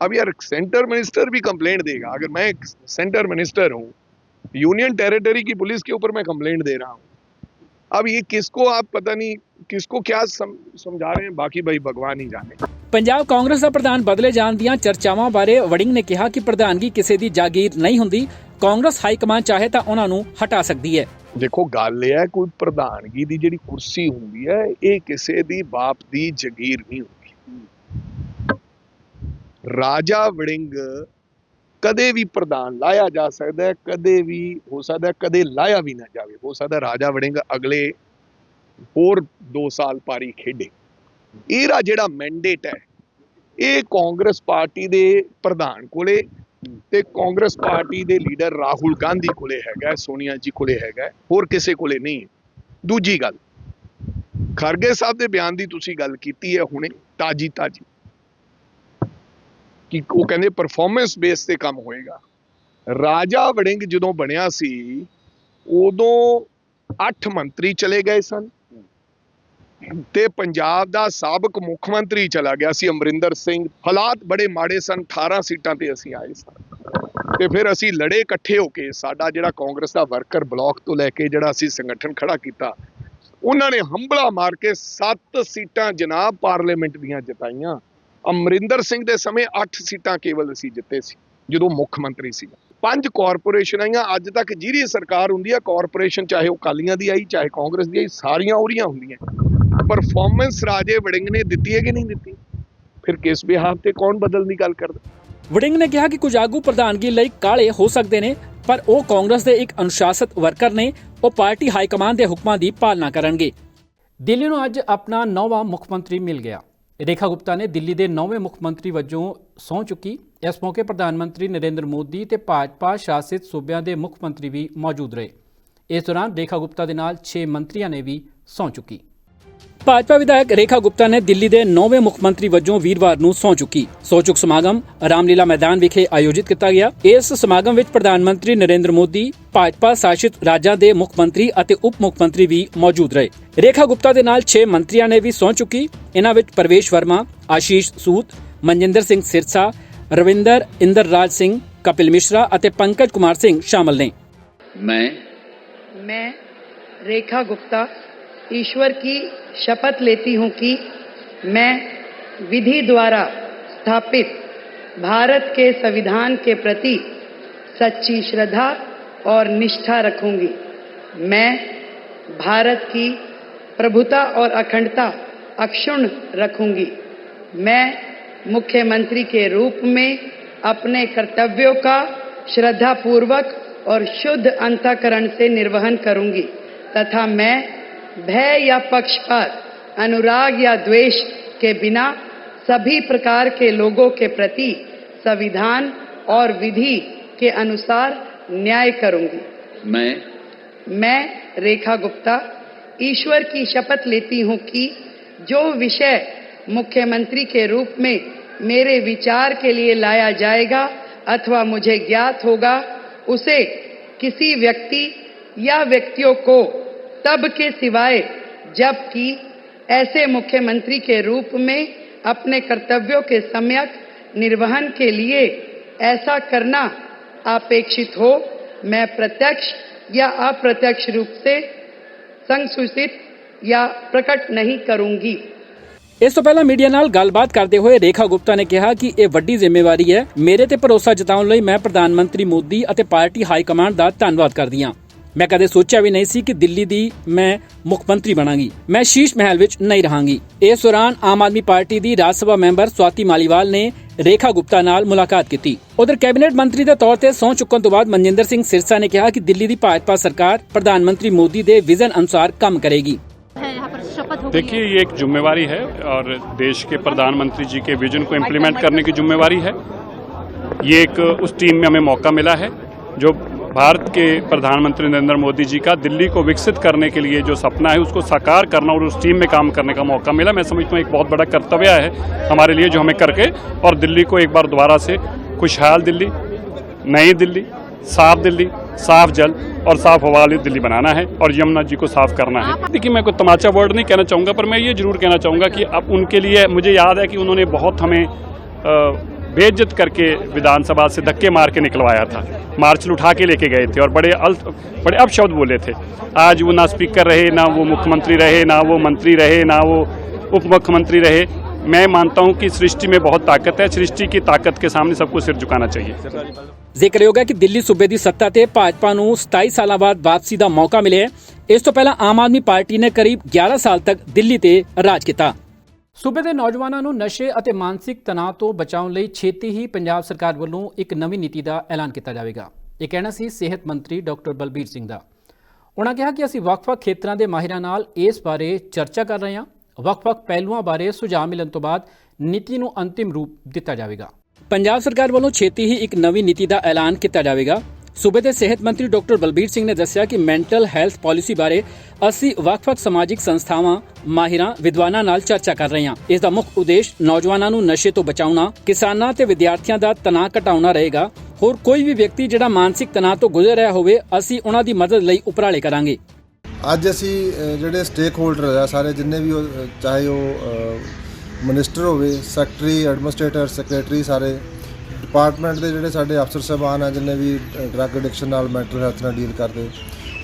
अब यार, सेंटर मिनिस्टर भी कंप्लेंट देगा। अगर मैं सेंटर मिनिस्टर हूँ, यूनियन टेरिटरी की पुलिस के ऊपर मैं कंप्लेंट दे रहा हूँ। अब ये किसको आप पता नहीं किसको क्या सम, समझा रहे हैं बाकी भाई भगवान ही जाने ਪੰਜਾਬ ਕਾਂਗਰਸ ਦਾ ਪ੍ਰਧਾਨ ਬਦਲੇ ਜਾਣ ਦੀਆਂ ਚਰਚਾਵਾਂ ਬਾਰੇ ਵੜਿੰਗ ਨੇ ਕਿਹਾ ਕਿ ਪ੍ਰਧਾਨਗੀ ਕਿਸੇ ਦੀ ਜਾਗੀਰ ਨਹੀਂ ਹੁੰਦੀ ਕਾਂਗਰਸ ਹਾਈ ਕਮਾਂਡ ਚਾਹੇ ਤਾਂ ਉਹਨਾਂ ਨੂੰ ਹਟਾ ਸਕਦੀ ਹੈ ਦੇਖੋ ਗੱਲ ਇਹ ਹੈ ਕੋਈ ਪ੍ਰਧਾਨਗੀ ਦੀ ਜਿਹੜੀ ਕੁਰਸੀ ਹੁੰਦੀ ਹੈ ਇਹ ਕਿਸੇ ਦੀ ਬਾਪ ਦੀ ਜ਼ਗੀਰ ਨਹੀਂ ਹੁੰਦੀ ਰਾਜਾ ਵੜਿੰਗ ਕਦੇ ਵੀ ਪ੍ਰਧਾਨ ਲਾਇਆ ਜਾ ਸਕਦਾ ਹੈ ਕਦੇ ਵੀ ਹੋ ਸਕਦਾ ਹੈ ਕਦੇ ਲਾਇਆ ਵੀ ਨਾ ਜਾਵੇ ਹੋ ਸਕਦਾ ਰਾਜਾ ਵੜਿੰਗ ਅਗਲੇ ਹੋਰ 2 ਸਾਲ ਪਾਰੀ ਖੇਡੇ। ਇਹਦਾ ਜਿਹੜਾ ਮੈਂਡੇਟ ਹੈ, ਇਹ ਕਾਂਗਰਸ ਪਾਰਟੀ ਦੇ ਪ੍ਰਧਾਨ ਕੋਲੇ ਤੇ ਕਾਂਗਰਸ ਪਾਰਟੀ ਦੇ ਲੀਡਰ ਰਾਹੁਲ ਗਾਂਧੀ ਕੋਲੇ ਹੈਗਾ, ਸੋਨੀਆ ਜੀ ਕੋਲੇ ਹੈਗਾ, ਹੋਰ ਕਿਸੇ ਕੋਲੇ ਨਹੀਂ। ਦੂਜੀ ਗੱਲ, ਖਰਗੇ ਸਾਹਿਬ ਦੇ ਬਿਆਨ ਦੀ ਤੁਸੀਂ ਗੱਲ ਕੀਤੀ ਹੈ ਹੁਣੇ, ਤਾਜੀ ਤਾਜੀ। ਕਿ ਉਹ ਕਹਿੰਦੇ ਪਰਫਾਰਮੈਂਸ ਬੇਸ ਤੇ ਕੰਮ ਹੋਏਗਾ। ਰਾਜਾ ਵੜਿੰਗ ਜਦੋਂ ਬਣਿਆ ਸੀ ਉਦੋਂ 8 ਮੰਤਰੀ ਚਲੇ ਗਏ ਸਨ ਤੇ ਪੰਜਾਬ ਦਾ ਸਾਬਕ ਮੁੱਖ ਮੰਤਰੀ ਚਲਾ ਗਿਆ ਸੀ ਅਮਰਿੰਦਰ ਸਿੰਘ। ਹਾਲਾਤ ਬੜੇ ਮਾੜੇ ਸਨ 18 ਸੀਟਾਂ ਤੇ ਅਸੀਂ ਆਏ ਸਾਂ। ਤੇ ਫਿਰ ਅਸੀਂ ਲੜੇ ਇਕੱਠੇ ਹੋ ਕੇ ਸਾਡਾ ਜਿਹੜਾ ਕਾਂਗਰਸ ਦਾ ਵਰਕਰ ਬਲਾਕ ਤੋਂ ਲੈ ਕੇ ਜਿਹੜਾ ਅਸੀਂ ਸੰਗਠਨ ਖੜਾ ਕੀਤਾ, ਉਹਨਾਂ ਨੇ ਹੰਬਲਾ ਮਾਰ ਕੇ 7 ਸੀਟਾਂ ਜਨਾਬ ਪਾਰਲੀਮੈਂਟ ਦੀਆਂ ਜਿਤਾਈਆਂ। ਅਮਰਿੰਦਰ ਸਿੰਘ ਦੇ ਸਮੇਂ 8 ਸੀਟਾਂ ਕੇਵਲ ਅਸੀਂ ਜਿੱਤੇ ਸੀ, ਜਦੋਂ ਮੁੱਖ ਮੰਤਰੀ ਸੀ ਪੰਜ ਕਾਰਪੋਰੇਸ਼ਨ ਆਈਆਂ ਅੱਜ ਤੱਕ ਜਿਹੜੀ ਸਰਕਾਰ ਹੁੰਦੀ ਹੈ ਕਾਰਪੋਰੇਸ਼ਨ ਚਾਹੇ ਉਹ ਕਾਲੀਆਂ ਦੀ ਆਈ ਚਾਹੇ ਕਾਂਗਰਸ ਦੀ ਆਈ ਸਾਰੀਆਂ ਉਹਦੀਆਂ ਹੁੰਦੀਆਂ। ਪਰਫਾਰਮੈਂਸ ਰਾਜੇ ਵੜਿੰਗ ਨੇ ਦਿੱਤੀ ਹੈ ਕਿ ਨਹੀਂ ਦਿੱਤੀ? ਫਿਰ ਕਿਸ ਬਿਹਾਫ ਤੇ ਕੌਣ ਬਦਲਣ ਦੀ ਗੱਲ ਕਰਦਾ? ਵੜਿੰਗ ਨੇ ਕਿਹਾ ਕਿ ਕੁਝ ਆਗੂ ਪ੍ਰਧਾਨਗੀ ਲਈ ਕਾਲੇ ਹੋ ਸਕਦੇ ਨੇ ਪਰ ਉਹ ਕਾਂਗਰਸ ਦੇ ਇੱਕ ਅਨੁਸ਼ਾਸਿਤ ਵਰਕਰ ਨੇ ਉਹ ਪਾਰਟੀ ਹਾਈ ਕਮਾਂਡ ਦੇ ਹੁਕਮਾਂ ਦੀ ਪਾਲਣਾ ਕਰਨਗੇ। ਦਿੱਲੀ ਨੂੰ ਅੱਜ ਆਪਣਾ ਨੌਵਾਂ ਮੁੱਖ ਮੰਤਰੀ ਮਿਲ ਗਿਆ। ਰੇਖਾ ਗੁਪਤਾ ਨੇ ਦਿੱਲੀ ਦੇ ਨੌਵੇਂ ਮੁੱਖ ਮੰਤਰੀ ਵਜੋਂ ਸਹੁੰ ਚੁੱਕੀ। ਇਸ ਮੌਕੇ ਪ੍ਰਧਾਨ ਮੰਤਰੀ ਨਰਿੰਦਰ ਮੋਦੀ ਤੇ ਭਾਜਪਾ ਸ਼ਾਸਿਤ ਸੂਬਿਆਂ ਦੇ ਮੁੱਖ ਮੰਤਰੀ ਵੀ ਮੌਜੂਦ ਰਹੇ। ਇਸ ਦੌਰਾਨ ਰੇਖਾ ਗੁਪਤਾ ਦੇ ਨਾਲ 6 ਮੰਤਰੀਆਂ ਨੇ ਵੀ ਸਹੁੰ ਚੁੱਕੀ। ਭਾਜਪਾ ਵਿਧਾਇਕ ਰੇਖਾ ਗੁਪਤਾ ਨੇ ਦਿੱਲੀ ਦੇ ਨੌਵੇਂ ਮੁੱਖ ਮੰਤਰੀ ਵਜੋਂ ਵੀਰਵਾਰ ਨੂੰ ਸਹੁੰ ਚੁੱਕੀ। ਸਹੁੰ ਸਮਾਗਮ ਰਾਮਲੀਲਾ ਮੈਦਾਨ ਵਿਖੇ ਆਯੋਜਿਤ ਕੀਤਾ ਗਿਆ। ਇਸ ਸਮਾਗਮ ਵਿੱਚ ਪ੍ਰਧਾਨ ਮੰਤਰੀ ਨਰਿੰਦਰ ਮੋਦੀ ਭਾਜਪਾ ਸ਼ਾਸਿਤ ਰਾਜਾਂ ਦੇ ਮੁੱਖ ਮੰਤਰੀ ਅਤੇ ਉਪ ਮੁੱਖ ਮੰਤਰੀ ਵੀ ਮੌਜੂਦ ਰਹੇ। ਰੇਖਾ ਗੁਪਤਾ ਦੇ ਨਾਲ 6 ਮੰਤਰੀਆਂ ਨੇ ਵੀ ਸਹੁੰ ਚੁੱਕੀ। ਇਹਨਾਂ ਵਿੱਚ ਪ੍ਰਵੇਸ਼ ਵਰਮਾ ਆਸ਼ੀਸ਼ ਸੂਤ ਮਨਜਿੰਦਰ ਸਿੰਘ ਸਿਰਸਾ ਰਵਿੰਦਰ ਇੰਦਰ ਰਾਜ ਸਿੰਘ ਕਪਿਲ ਮਿਸ਼ਰਾ ਅਤੇ ਪੰਕਜ ਕੁਮਾਰ ਸਿੰਘ ਸ਼ਾਮਲ ਨੇ। ਮੈਂ ਮੈਂ ਰੇਖਾ ਗੁਪਤਾ ईश्वर की शपथ लेती हूँ कि मैं विधि द्वारा स्थापित भारत के संविधान के प्रति सच्ची श्रद्धा और निष्ठा रखूँगी। मैं भारत की प्रभुता और अखंडता अक्षुण रखूँगी। मैं मुख्यमंत्री के रूप में अपने कर्तव्यों का श्रद्धापूर्वक और शुद्ध अंतकरण से निर्वहन करूँगी तथा मैं भय या पक्षपात अनुराग या द्वेष के बिना सभी प्रकार के लोगों के प्रति संविधान और विधि के अनुसार न्याय करूँगी। मैं मैं रेखा गुप्ता ईश्वर की शपथ लेती हूँ कि जो विषय मुख्यमंत्री के रूप में मेरे विचार के लिए लाया जाएगा अथवा मुझे ज्ञात होगा उसे किसी व्यक्ति या व्यक्तियों को तब के सिवाय जबकि ऐसे मुख्यमंत्री के रूप में अपने कर्तव्यों के सम्यक निर्वहन के लिए ऐसा करना अपेक्षित हो मैं प्रत्यक्ष या अप्रत्यक्ष रूप से संसूचित या प्रकट नहीं करूंगी ਇਸ ਤੋਂ ਪਹਿਲਾਂ ਮੀਡੀਆ ਨਾਲ ਗੱਲਬਾਤ ਕਰਦੇ ਹੋਏ ਰੇਖਾ ਗੁਪਤਾ ਨੇ ਕਿਹਾ ਕਿ ਇਹ ਵੱਡੀ ਜ਼ਿੰਮੇਵਾਰੀ ਹੈ ਮੇਰੇ ਤੇ ਭਰੋਸਾ ਜਤਾਉਣ ਲਈ ਮੈਂ ਪ੍ਰਧਾਨ ਮੰਤਰੀ ਮੋਦੀ ਅਤੇ ਪਾਰਟੀ ਹਾਈ ਕਮਾਂਡ ਦਾ ਧੰਨਵਾਦ ਕਰਦੀ ਹਾਂ ਮੈਂ ਕਦੇ ਸੋਚਿਆ ਵੀ ਨਹੀਂ ਸੀ ਕਿ ਦਿੱਲੀ ਦੀ ਮੈਂ ਮੁੱਖ ਮੰਤਰੀ ਬਣਾਂਗੀ ਮੈਂ ਸ਼ੀਸ਼ ਮਹਿਲ ਵਿੱਚ ਨਹੀਂ ਰਹਾਂਗੀ ਇਸ ਦੌਰਾਨ ਆਮ ਆਦਮੀ ਪਾਰਟੀ ਦੀ ਰਾਜ ਸਭਾ ਮੈਂਬਰ ਸਵਾਤੀ ਮਾਲੀਵਾਲ ਨੇ ਰੇਖਾ ਗੁਪਤਾ ਨਾਲ ਮੁਲਾਕਾਤ ਕੀਤੀ ਉਧਰ ਕੈਬਨਿਟ ਮੰਤਰੀ ਦੇ ਤੌਰ ਤੇ ਸਹੁੰ ਚੁੱਕਣ ਤੋਂ ਬਾਅਦ ਮਨਜਿੰਦਰ ਸਿੰਘ ਸਿਰਸਾ ਨੇ ਕਿਹਾ ਕਿ ਦਿੱਲੀ ਦੀ ਭਾਜਪਾ ਸਰਕਾਰ ਪ੍ਰਧਾਨ ਮੰਤਰੀ ਮੋਦੀ ਦੇ ਵਿਜ਼ਨ ਅਨੁਸਾਰ ਕੰਮ ਕਰੇਗੀ है यहाँ पर शपथ देखिए ये एक जिम्मेवारी है और देश के प्रधानमंत्री जी के विजन को इम्प्लीमेंट करने की जिम्मेवारी है ये एक उस टीम में हमें मौका मिला है जो भारत के प्रधानमंत्री नरेंद्र मोदी जी का दिल्ली को विकसित करने के लिए जो सपना है उसको साकार करना और उस टीम में काम करने का मौका मिला। मैं समझता हूँ एक बहुत बड़ा कर्तव्य है हमारे लिए जो हमें करके और दिल्ली को एक बार दोबारा से खुशहाल दिल्ली नई दिल्ली साफ़ दिल्ली साफ़ जल और साफ़ हवा वाली दिल्ली बनाना है और यमुना जी को साफ़ करना है। देखिए मैं कोई तमाचा वर्ड नहीं कहना चाहूँगा पर मैं ये ज़रूर कहना चाहूँगा कि अब उनके लिए मुझे याद है कि उन्होंने बहुत हमें अ, बेइज्जत करके विधानसभा से धक्के मार के निकलवाया था मार्च उठा के लेके गए थे और बड़े अल बड़े अपशब्द बोले थे आज वो ना स्पीकर रहे ना वो मुख्यमंत्री रहे ना वो मंत्री रहे ना वो उप मुख्यमंत्री रहे मैं मानता हूँ कि सृष्टि में बहुत ताकत है सृष्टि की ताकत के सामने सबको सिर झुकाना चाहिए ਜ਼ਿਕਰਯੋਗ ਹੈ ਕਿ ਦਿੱਲੀ ਸੂਬੇ ਦੀ ਸੱਤਾ ਤੇ ਭਾਜਪਾ ਨੂੰ 27 ਸਾਲਾਂ ਬਾਅਦ ਵਾਪਸੀ ਦਾ ਮੌਕਾ ਮਿਲਿਆ ਹੈ। ਇਸ ਤੋਂ ਪਹਿਲਾਂ ਆਮ ਆਦਮੀ ਪਾਰਟੀ ਨੇ ਕਰੀਬ 11 ਸਾਲ ਤੱਕ ਦਿੱਲੀ ਤੇ ਰਾਜ ਕੀਤਾ ਸੂਬੇ ਦੇ ਨੌਜਵਾਨਾਂ ਨੂੰ ਨਸ਼ੇ ਅਤੇ ਮਾਨਸਿਕ ਤਣਾਅ ਤੋਂ ਬਚਾਉਣ ਲਈ ਛੇਤੀ ਹੀ ਪੰਜਾਬ ਸਰਕਾਰ ਵੱਲੋਂ ਇੱਕ ਨਵੀਂ ਨੀਤੀ ਦਾ ਐਲਾਨ ਕੀਤਾ ਜਾਵੇਗਾ। ਇਹ ਕਹਿਣਾ ਸੀ ਸਿਹਤ ਮੰਤਰੀ ਡਾਕਟਰ ਬਲਬੀਰ ਸਿੰਘ ਦਾ। ਉਹਨਾਂ ਕਿਹਾ ਕਿ ਅਸੀਂ ਵੱਖ-ਵੱਖ ਖੇਤਰਾਂ ਦੇ ਮਾਹਿਰਾਂ ਨਾਲ ਇਸ ਬਾਰੇ ਚਰਚਾ ਕਰ ਰਹੇ ਹਾਂ। ਵੱਖ-ਵੱਖ ਪਹਿਲੂਆਂ ਬਾਰੇ ਸੁਝਾਅ ਮਿਲਣ ਤੋਂ ਬਾਅਦ ਨੀਤੀ ਨੂੰ ਅੰਤਿਮ ਰੂਪ ਦਿੱਤਾ ਜਾਵੇਗਾ। ਪੰਜਾਬ ਸਰਕਾਰ ਵੱਲੋਂ ਛੇਤੀ ਹੀ ਇੱਕ ਨਵੀਂ ਨੀਤੀ ਦਾ ਐਲਾਨ ਕੀਤਾ ਜਾਵੇਗਾ। ਸੂਬੇ ਦੇ ਸਿਹਤ ਮੰਤਰੀ ਡਾਕਟਰ ਬਲਬੀਰ ਸਿੰਘ ਨੇ ਦੱਸਿਆ ਕਿ ਮੈਂਟਲ ਹੈਲਥ ਪਾਲਿਸੀ ਬਾਰੇ ਅਸੀਂ ਵੱਖ-ਵੱਖ ਸਮਾਜਿਕ ਸੰਸਥਾਵਾਂ, ਮਾਹਿਰਾਂ, ਵਿਦਵਾਨਾਂ ਨਾਲ ਚਰਚਾ ਕਰ ਰਹੇ ਹਾਂ। ਇਸ ਦਾ ਮੁੱਖ ਉਦੇਸ਼ ਨੌਜਵਾਨਾਂ ਨੂੰ ਨਸ਼ੇ ਤੋਂ ਬਚਾਉਣਾ, ਕਿਸਾਨਾਂ ਤੇ ਵਿਦਿਆਰਥੀਆਂ ਦਾ ਤਣਾਅ ਘਟਾਉਣਾ ਰਹੇਗਾ। ਹੋਰ ਕੋਈ ਵੀ ਵਿਅਕਤੀ ਜਿਹੜਾ ਮਾਨਸਿਕ ਤਣਾਅ ਤੋਂ ਗੁਜ਼ਰ ਰਿਹਾ ਹੋਵੇ, ਅਸੀਂ ਉਹਨਾਂ ਦੀ ਮਦਦ ਲਈ ਉਪਰਾਲੇ ਕਰਾਂਗੇ। ਅੱਜ ਅਸੀਂ ਜਿਹੜੇ ਸਟੇਕ ਹੋਲਡਰ ਆ, ਸਾਰੇ ਜਿੰਨੇ ਵੀ ਚਾਹੇ ਉਹ ਮਿਨਿਸਟਰ ਹੋਵੇ ਸੈਕਟਰੀ ਐਡਮਿਨਿਸਟ੍ਰੇਟਰ ਸੈਕਟਰੀ ਸਾਰੇ ਡਿਪਾਰਟਮੈਂਟ ਦੇ ਜਿਹੜੇ ਸਾਡੇ ਅਫਸਰ ਸਾਹਿਬਾਨ ਆ, ਜਿੰਨੇ ਵੀ ਡਰੱਗ ਐਡਿਕਸ਼ਨ ਨਾਲ ਮੈਂਟਲ ਹੈਲਥ ਨਾਲ ਡੀਲ ਕਰਦੇ।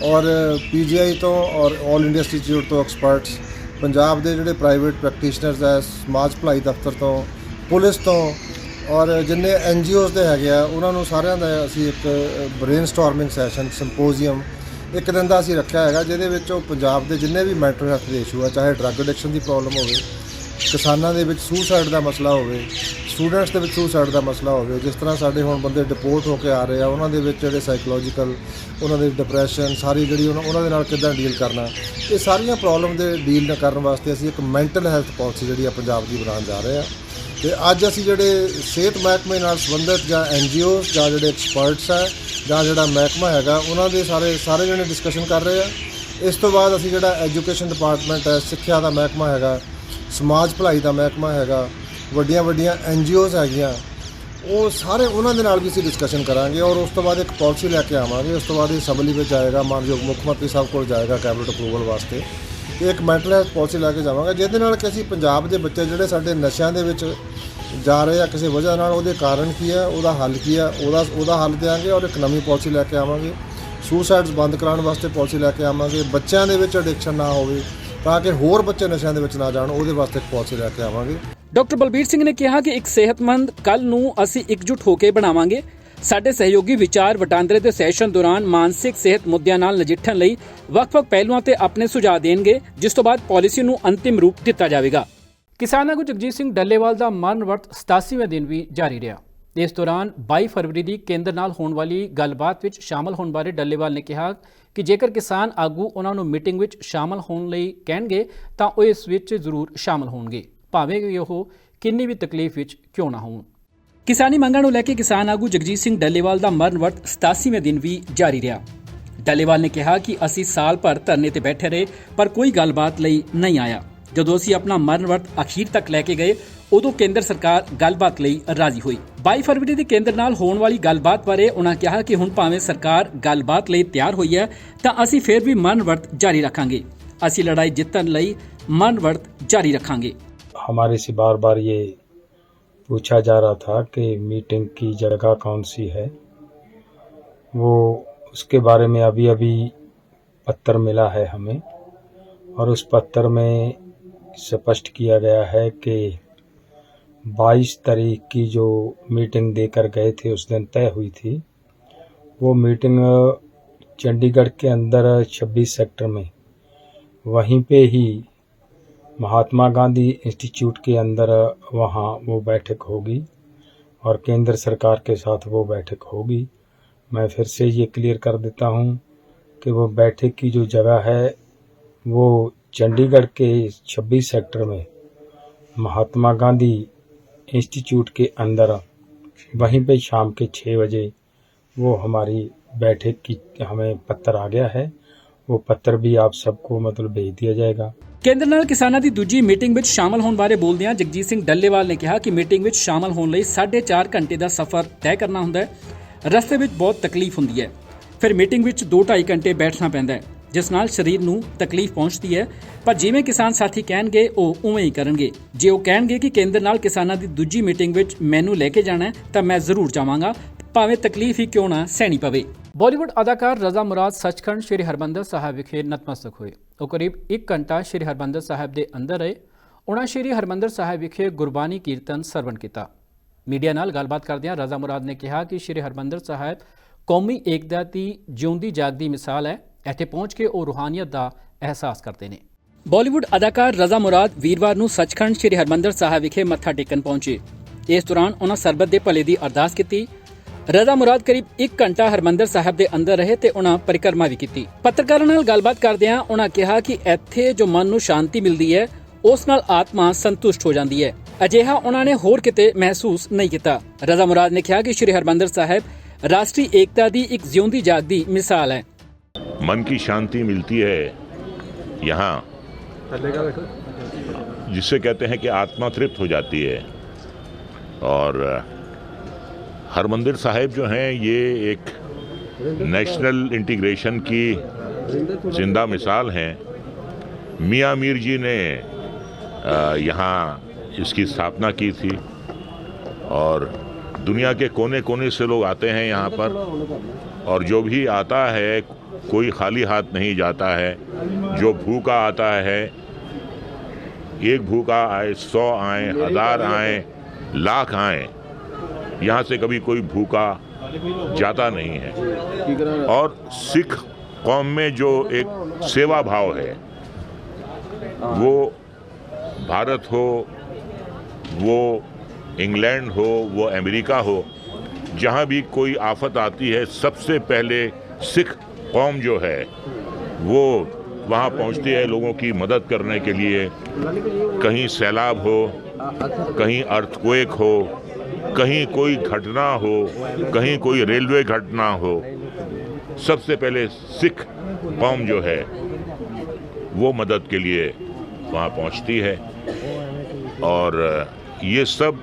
ਔਰ ਪੀਜੀਆਈ ਤੋਂ ਔਰ 올 ਇੰਡੀਆ ਇੰਸਟੀਚਿਊਟ ਤੋਂ ਐਕਸਪਰਟਸ ਪੰਜਾਬ ਦੇ ਜਿਹੜੇ ਪ੍ਰਾਈਵੇਟ ਪ੍ਰੈਕਟੀਸ਼ਨਰਸ ਆ, ਸਮਾਜ ਭਲਾਈ ਦਫ਼ਤਰ ਤੋਂ, ਪੁਲਿਸ ਤੋਂ, ਔਰ ਜਿੰਨੇ ਐਨਜੀਓਜ਼ ਦੇ ਹੈਗੇ ਆ, ਉਹਨਾਂ ਨੂੰ ਸਾਰਿਆਂ ਦਾ ਅਸੀਂ ਇੱਕ ਬ੍ਰੇਨਸਟਾਰਮਿੰਗ ਸੈਸ਼ਨ ਸਿੰਪੋਜ਼ੀਅਮ ਇੱਕ ਦਿਨ ਦਾ ਅਸੀਂ ਰੱਖਿਆ ਹੈਗਾ, ਜਿਹਦੇ ਵਿੱਚ ਉਹ ਪੰਜਾਬ ਦੇ ਜਿੰਨੇ ਵੀ ਮੈਂਟਲ ਹੈਲਥ ਦੇ ਇਸ਼ੂ ਆ, ਚਾਹੇ ਡਰੱਗ ਐਡਿਕਸ਼ਨ ਦੀ ਪ੍ਰੋਬਲਮ ਹੋਵੇ ਕਿਸਾਨਾਂ ਦੇ ਵਿੱਚ ਸੁਸਾਈਡ ਦਾ ਮਸਲਾ ਹੋਵੇ ਸਟੂਡੈਂਟਸ ਦੇ ਵਿੱਚ ਸੁਸਾਈਡ ਦਾ ਮਸਲਾ ਹੋਵੇ, ਜਿਸ ਤਰ੍ਹਾਂ ਸਾਡੇ ਹੁਣ ਬੰਦੇ ਡਿਪੋਰਟ ਹੋ ਕੇ ਆ ਰਹੇ ਆ, ਉਹਨਾਂ ਦੇ ਵਿੱਚ ਜਿਹੜੇ ਸਾਈਕੋਲੋਜੀਕਲ ਉਹਨਾਂ ਦੇ ਡਿਪਰੈਸ਼ਨ ਸਾਰੀ ਜਿਹੜੀ ਉਹਨਾਂ ਉਹਨਾਂ ਦੇ ਨਾਲ ਕਿੱਦਾਂ ਡੀਲ ਕਰਨਾ, ਇਹ ਸਾਰੀਆਂ ਪ੍ਰੋਬਲਮ ਦੇ ਡੀਲ ਨਾ ਕਰਨ ਵਾਸਤੇ ਅਸੀਂ ਇੱਕ ਮੈਂਟਲ ਹੈਲਥ ਪਾਲਿਸੀ ਜਿਹੜੀ ਆ ਪੰਜਾਬ ਦੀ ਬਣਾਉਣ ਜਾ ਰਹੇ ਆ। ਤੇ ਅੱਜ ਅਸੀਂ ਜਿਹੜੇ ਸਿਹਤ ਮਹਿਕਮੇ ਨਾਲ ਸੰਬੰਧਿਤ ਜਾਂ ਐਨਜੀਓਜ਼ ਜਾਂ ਜਿਹੜੇ ਐਕਸਪਰਟਸ ਆ, ਜਾਂ ਜਿਹੜਾ ਮਹਿਕਮਾ ਹੈਗਾ, ਉਹਨਾਂ ਦੇ ਸਾਰੇ ਸਾਰੇ ਜਣੇ ਡਿਸਕਸ਼ਨ ਕਰ ਰਹੇ ਆ। ਇਸ ਤੋਂ ਬਾਅਦ ਅਸੀਂ ਜਿਹੜਾ ਐਜੂਕੇਸ਼ਨ ਡਿਪਾਰਟਮੈਂਟ ਹੈ, ਸਿੱਖਿਆ ਦਾ ਮਹਿਕਮਾ ਹੈਗਾ ਸਮਾਜ ਭਲਾਈ ਦਾ ਮਹਿਕਮਾ ਹੈਗਾ, ਵੱਡੀਆਂ ਵੱਡੀਆਂ ਐੱਨ ਜੀ ਓਜ਼ ਹੈਗੀਆਂ, ਉਹ ਸਾਰੇ ਉਹਨਾਂ ਦੇ ਨਾਲ ਵੀ ਅਸੀਂ ਡਿਸਕਸ਼ਨ ਕਰਾਂਗੇ ਔਰ ਉਸ ਤੋਂ ਬਾਅਦ ਇੱਕ ਪਾਲਿਸੀ ਲੈ ਕੇ ਆਵਾਂਗੇ, ਉਸ ਤੋਂ ਬਾਅਦ ਇਹ ਅਸੈਂਬਲੀ ਵਿੱਚ ਜਾਏਗਾ ਮਾਨਯੋਗ ਮੁੱਖ ਮੰਤਰੀ ਸਾਹਿਬ ਕੋਲ ਜਾਏਗਾ ਕੈਬਨਿਟ ਅਪਰੂਵਲ ਵਾਸਤੇ। ਤੇ ਇੱਕ ਮੈਂਟਲ ਹੈਲਥ ਪਾਲਿਸੀ ਲੈ ਕੇ ਜਾਵਾਂਗੇ, ਜਿਹਦੇ ਨਾਲ ਕਿ ਅਸੀਂ ਪੰਜਾਬ ਦੇ ਬੱਚੇ ਜਿਹੜੇ ਸਾਡੇ ਨਸ਼ਿਆਂ ਦੇ ਵਿੱਚ ਜਾ ਰਹੇ ਆ ਕਿਸੇ ਵਜ੍ਹਾ ਨਾਲ, ਉਹਦੇ ਕਾਰਨ ਕੀ ਹੈ, ਉਹਦਾ ਹੱਲ ਕੀ ਹੈ, ਉਹਦਾ ਉਹਦਾ ਹੱਲ ਦੇਵਾਂਗੇ ਔਰ ਇੱਕ ਨਵੀਂ ਪਾਲਿਸੀ ਲੈ ਕੇ ਆਵਾਂਗੇ। ਸੁਸਾਈਡਸ ਬੰਦ ਕਰਾਉਣ ਵਾਸਤੇ ਪਾਲਿਸੀ ਲੈ ਕੇ ਆਵਾਂਗੇ, ਬੱਚਿਆਂ ਦੇ ਵਿੱਚ ਐਡਿਕਸ਼ਨ ਨਾ ਹੋਵੇ ਤਾਂ ਕਿ ਹੋਰ ਬੱਚੇ ਨਸ਼ਿਆਂ ਦੇ ਵਿੱਚ ਨਾ ਜਾਣ, ਉਹਦੇ ਵਾਸਤੇ ਇੱਕ ਪਾਲਿਸੀ ਲੈ ਕੇ ਆਵਾਂਗੇ। ਡਾਕਟਰ ਬਲਬੀਰ ਸਿੰਘ ਨੇ ਕਿਹਾ ਕਿ ਇੱਕ ਸਿਹਤਮੰਦ ਕੱਲ ਨੂੰ ਅਸੀਂ ਇਕਜੁੱਟ ਹੋ ਕੇ ਬਣਾਵਾਂਗੇ। ਸਾਡੇ ਸਹਿਯੋਗੀ ਵਿਚਾਰ ਵਟਾਂਦਰੇ ਦੇ ਸੈਸ਼ਨ ਦੌਰਾਨ ਮਾਨਸਿਕ ਸਿਹਤ ਮੁੱਦਿਆਂ ਨਾਲ ਨਜਿੱਠਣ ਲਈ ਵੱਖ-ਵੱਖ ਪਹਿਲੂਆਂ ਤੇ ਆਪਣੇ ਸੁਝਾਅ ਦੇਣਗੇ, ਜਿਸ ਤੋਂ ਬਾਅਦ ਪਾਲਿਸੀ ਨੂੰ ਅੰਤਿਮ ਰੂਪ ਦਿੱਤਾ ਜਾਵੇਗਾ। ਕਿਸਾਨਾਂ ਨੂੰ ਜਗਜੀਤ ਸਿੰਘ ਡੱਲੇਵਾਲ ਦਾ ਮਰਨ ਵਰਤ 87ਵੇਂ ਦਿਨ ਵੀ ਜਾਰੀ ਰਿਹਾ। ਇਸ ਦੌਰਾਨ 22 ਫਰਵਰੀ ਦੀ ਕੇਂਦਰ ਨਾਲ ਹੋਣ ਵਾਲੀ ਗੱਲਬਾਤ ਵਿੱਚ ਸ਼ਾਮਲ ਹੋਣ ਬਾਰੇ ਡੱਲੇਵਾਲ ਨੇ ਕਿਹਾ ਕਿ ਜੇਕਰ ਕਿਸਾਨ ਆਗੂ ਉਹਨਾਂ ਨੂੰ ਮੀਟਿੰਗ ਵਿੱਚ ਸ਼ਾਮਲ ਹੋਣ ਲਈ ਕਹਿਣਗੇ, ਤਾਂ ਉਹ ਇਸ ਵਿੱਚ ਜ਼ਰੂਰ ਸ਼ਾਮਲ ਹੋਣਗੇ। ਭਾਵੇਂ ਕਿ ਉਹ ਕਿੰਨੀ ਵੀ ਤਕਲੀਫ ਵਿੱਚ ਕਿਉਂ ਨਾ ਹੋਣ। ਕਿਸਾਨੀ ਮੰਗਾਂ ਨੂੰ ਲੈ ਕੇ ਕਿਸਾਨ ਆਗੂ ਜਗਜੀਤ ਸਿੰਘ ਡੱਲੇਵਾਲ ਦਾ ਮਰਨ ਵਰਤ 87ਵੇਂ ਦਿਨ ਵੀ ਜਾਰੀ ਰਿਹਾ। ਡੱਲੇਵਾਲ ਨੇ ਕਿਹਾ ਕਿ ਅਸੀਂ ਸਾਲ ਭਰ ਧਰਨੇ ਤੇ ਬੈਠੇ ਰਹੇ, ਪਰ ਕੋਈ ਗੱਲਬਾਤ ਲਈ ਨਹੀਂ ਆਇਆ। ਜਦੋਂ ਅਸੀਂ ਆਪਣਾ ਮਰਨ ਵਰਤ ਅਖੀਰ ਤੱਕ ਲੈ ਕੇ ਗਏ ਉਦੋਂ ਕੇਂਦਰ ਸਰਕਾਰ ਗੱਲਬਾਤ ਲਈ ਰਾਜ਼ੀ ਹੋਈ 22 ਫਰਵਰੀ ਦੀ ਕੇਂਦਰ ਨਾਲ ਹੋਣ ਵਾਲੀ ਗੱਲਬਾਤ ਬਾਰੇ ਉਹਨਾਂ ਕਿਹਾ ਕਿ ਹੁਣ ਭਾਵੇਂ ਸਰਕਾਰ ਗੱਲਬਾਤ ਲਈ ਤਿਆਰ ਹੋਈ ਹੈ ਤਾਂ ਅਸੀਂ ਫਿਰ ਵੀ ਮਰਨ ਵਰਤ ਜਾਰੀ ਰੱਖਾਂਗੇ ਅਸੀਂ ਲੜਾਈ ਜਿੱਤਣ ਲਈ ਮਰਨ ਵਰਤ ਜਾਰੀ ਰੱਖਾਂਗੇ हमारे से बार बार ये पूछा जा रहा था कि मीटिंग की जगह कौन सी है वो उसके बारे में अभी अभी पत्र मिला है हमें और उस पत्र में स्पष्ट किया गया है कि 22 तारीख की जो मीटिंग देकर गए थे, उस दिन तय हुई थी। वो मीटिंग चंडीगढ़ के अंदर 26 सेक्टर में। वहीं पे ही महात्मा गांधी इंस्टीट्यूट के अंदर वहाँ वो बैठक होगी और केंद्र सरकार के साथ वो बैठक होगी। मैं फिर से ये क्लियर कर देता हूँ कि वो बैठक की जो जगह है, वो चंडीगढ़ के 26 सेक्टर में महात्मा गांधी इंस्टीट्यूट के अंदर वहीं पे शाम के छः बजे वो हमारी बैठक की हमें पत्र आ गया है वो पत्र भी आप सबको मतलब भेज दिया जाएगा ਕੇਂਦਰ ਨਾਲ ਕਿਸਾਨਾਂ ਦੀ ਦੂਜੀ ਮੀਟਿੰਗ ਵਿੱਚ ਸ਼ਾਮਲ ਹੋਣ ਬਾਰੇ ਬੋਲਦਿਆਂ ਜਗਜੀਤ ਸਿੰਘ ਡੱਲੇਵਾਲ ਨੇ ਕਿਹਾ ਕਿ ਮੀਟਿੰਗ ਵਿੱਚ ਸ਼ਾਮਲ ਹੋਣ ਲਈ 4.5 ਘੰਟੇ ਦਾ ਸਫ਼ਰ ਤੈਅ ਕਰਨਾ ਹੁੰਦਾ ਹੈ ਰਸਤੇ ਵਿੱਚ ਬਹੁਤ ਤਕਲੀਫ ਹੁੰਦੀ ਹੈ ਫਿਰ ਮੀਟਿੰਗ ਵਿੱਚ 2.5 ਘੰਟੇ ਬੈਠਣਾ ਪੈਂਦਾ ਹੈ ਜਿਸ ਨਾਲ ਸਰੀਰ ਨੂੰ ਤਕਲੀਫ ਪਹੁੰਚਦੀ ਹੈ। ਪਰ ਜਿਵੇਂ ਕਿਸਾਨ ਸਾਥੀ ਕਹਿਣਗੇ, ਉਹ ਉਵੇਂ ਹੀ ਕਰਨਗੇ। ਜੇ ਉਹ ਕਹਿਣਗੇ ਕਿ ਕੇਂਦਰ ਨਾਲ ਕਿਸਾਨਾਂ ਦੀ ਦੂਜੀ ਮੀਟਿੰਗ ਵਿੱਚ ਮੈਨੂੰ ਲੈ ਕੇ ਜਾਣਾ ਤਾਂ ਮੈਂ ਜ਼ਰੂਰ ਜਾਵਾਂਗਾ। ਭਾਵੇਂ ਤਕਲੀਫ ਹੀ ਕਿਉਂ ਨਾ ਸਹਿਣੀ ਪਵੇ। ਬਾਲੀਵੁੱਡ ਅਦਾਕਾਰ ਰਜ਼ਾ ਮੁਰਾਦ ਸੱਚਖੰਡ ਸ੍ਰੀ ਹਰਮੰਦਰ ਸਾਹਿਬ ਵਿਖੇ ਨਤਮਸਤਕ ਹੋਏ। ਉਹ ਕਰੀਬ 1 ਘੰਟਾ ਸ੍ਰੀ ਹਰਮੰਦਰ ਸਾਹਿਬ ਦੇ ਅੰਦਰ ਰਹੇ। ਉਹਨਾਂ ਸ੍ਰੀ ਹਰਮੰਦਰ ਸਾਹਿਬ ਵਿਖੇ ਗੁਰਬਾਣੀ ਕੀਰਤਨ ਸਰਵਣ ਕੀਤਾ। ਮੀਡੀਆ ਨਾਲ ਗੱਲਬਾਤ ਕਰਦਿਆਂ ਰਜ਼ਾ ਮੁਰਾਦ ਨੇ ਕਿਹਾ ਕਿ ਸ੍ਰੀ ਹਰਮੰਦਰ ਸਾਹਿਬ ਕੌਮੀ ਏਕਤਾ ਦੀ ਜਿਉਂਦੀ ਜਾਗਦੀ ਮਿਸਾਲ ਹੈ। ਇੱਥੇ ਪਹੁੰਚ ਕੇ ਉਹ ਰੂਹਾਨੀਅਤ ਦਾ ਅਹਿਸਾਸ ਕਰਦੇ ਨੇ। ਬਾਲੀਵੁੱਡ ਅਦਾਕਾਰ ਰਜ਼ਾ ਮੁਰਾਦ ਵੀਰਵਾਰ ਨੂੰ ਸੱਚਖੰਡ ਸ੍ਰੀ ਹਰਮੰਦਰ ਸਾਹਿਬ ਵਿਖੇ ਮੱਥਾ ਟੇਕਣ ਪਹੁੰਚੇ। ਇਸ ਦੌਰਾਨ ਉਹਨਾਂ ਸਰਬੱਤ ਦੇ ਭਲੇ ਦੀ ਅਰਦਾਸ ਕੀਤੀ। ਰਜ਼ਾ ਮੁਰਾਦ ਕਰੀਬ 1 ਘੰਟਾ ਹਰਮੰਦਰ ਸਾਹਿਬ ਦੇ ਅੰਦਰ ਰਹੇ ਤੇ ਉਹਨਾਂ ਪਰਿਕਰਮਾ ਵੀ ਕੀਤੀ। ਪੱਤਰਕਾਰਾਂ ਨਾਲ ਗੱਲਬਾਤ ਕਰਦਿਆਂ ਉਹਨਾਂ ਕਿਹਾ ਕਿ ਇੱਥੇ ਜੋ ਮਨ ਨੂੰ ਸ਼ਾਂਤੀ ਮਿਲਦੀ ਹੈ, ਉਸ ਨਾਲ ਆਤਮਾ ਸੰਤੁਸ਼ਟ ਹੋ ਜਾਂਦੀ ਹੈ। ਅਜਿਹਾ ਉਹਨਾਂ ਨੇ ਹੋਰ ਕਿਤੇ ਮਹਿਸੂਸ ਨਹੀਂ ਕੀਤਾ। ਰਜ਼ਾ ਮੁਰਾਦ ਨੇ ਕਿਹਾ ਕਿ ਸ੍ਰੀ ਹਰਮੰਦਰ ਸਾਹਿਬ ਰਾਸ਼ਟਰੀ ਏਕਤਾ ਦੀ ਇੱਕ ਜਿਉਂਦੀ ਜਾਗਦੀ ਮਿਸਾਲ ਹੈ। मन की शांति मिलती है यहाँ। जिससे कहते हैं कि आत्मा तृप्त हो जाती है। और हरमंदिर साहिब जो हैं ये एक नेशनल इंटीग्रेशन की ज़िंदा मिसाल हैं। मियाँ मीर जी ने यहाँ इसकी स्थापना की थी। और दुनिया के कोने कोने से लोग आते हैं यहाँ पर। और जो भी आता है, कोई खाली हाथ नहीं जाता है। जो भूखा आता है, एक भूखा आए, सौ आए, हज़ार आए, लाख आए, यहाँ से कभी कोई भूखा जाता नहीं है। और सिख कौम में जो एक सेवा भाव है, वो भारत हो, वो इंग्लैंड हो, वो अमेरिका हो जहाँ भी कोई आफत आती है, सबसे पहले सिख कौम जो है, वो वहाँ पहुँचती है लोगों की मदद करने के लिए। कहीं सैलाब हो, कहीं अर्थक्वेक हो, कहीं कोई घटना हो, कहीं कोई रेलवे घटना हो, सबसे पहले सिख कौम जो है, वो मदद के लिए वहाँ पहुँचती है। और ये सब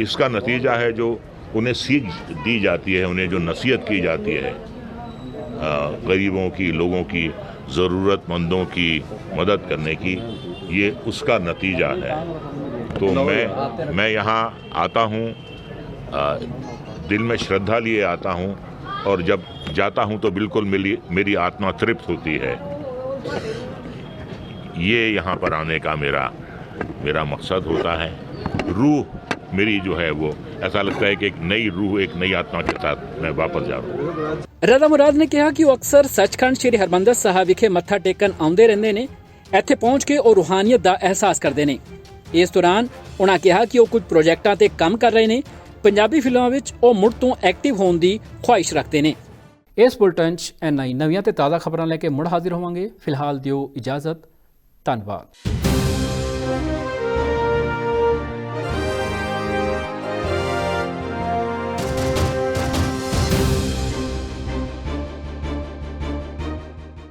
इसका नतीजा है जो उन्हें सीख दी जाती है उन्हें जो नसीहत की जाती है। गरीबों की लोगों की ज़रूरतमंदों की मदद करने की ये उसका नतीजा है। तो मैं मैं यहाँ आता हूँ दिल में श्रद्धा लिए आता हूँ और जब जाता हूँ तो बिल्कुल मेरी मेरी आत्मा तृप्त होती है। ये यहाँ पर आने का मेरा मेरा मकसद होता है। रूह मेरी जो है वो ऐसा लगता है कि एक नई रूह एक नई आत्मा के साथ मैं वापस जा रहा हूँ ਰਜ਼ਾ ਮੁਰਾਦ ਨੇ ਕਿਹਾ ਕਿ ਉਹ ਅਕਸਰ ਸੱਚਖੰਡ ਸ੍ਰੀ ਹਰਮੰਦਰ ਸਾਹਿਬ ਵਿਖੇ ਮੱਥਾ ਟੇਕਣ ਆਉਂਦੇ ਰਹਿੰਦੇ ਨੇ ਇੱਥੇ ਪਹੁੰਚ ਕੇ ਉਹ ਰੂਹਾਨੀਅਤ ਦਾ ਅਹਿਸਾਸ ਕਰਦੇ ਨੇ ਇਸ ਦੌਰਾਨ ਉਹਨਾਂ ਕਿਹਾ ਕਿ ਉਹ ਕੁਝ ਪ੍ਰੋਜੈਕਟਾਂ ਤੇ ਕੰਮ ਕਰ ਰਹੇ ਨੇ ਪੰਜਾਬੀ ਫਿਲਮਾਂ ਵਿੱਚ ਉਹ ਮੁੜ ਤੋਂ ਐਕਟਿਵ ਹੋਣ ਦੀ ਖੁਆਇਸ਼ ਰੱਖਦੇ ਨੇ ਇਸ ਬੁਲਟਨ 'ਚ ਐਨਆਈ ਨਵੀਆਂ ਤੇ ਤਾਜ਼ਾ ਖਬਰਾਂ ਲੈ ਕੇ ਮੁੜ ਹਾਜ਼ਰ ਹੋਵਾਂਗੇ ਫਿਲਹਾਲ ਦਿਓ ਇਜਾਜ਼ਤ ਧੰਨਵਾਦ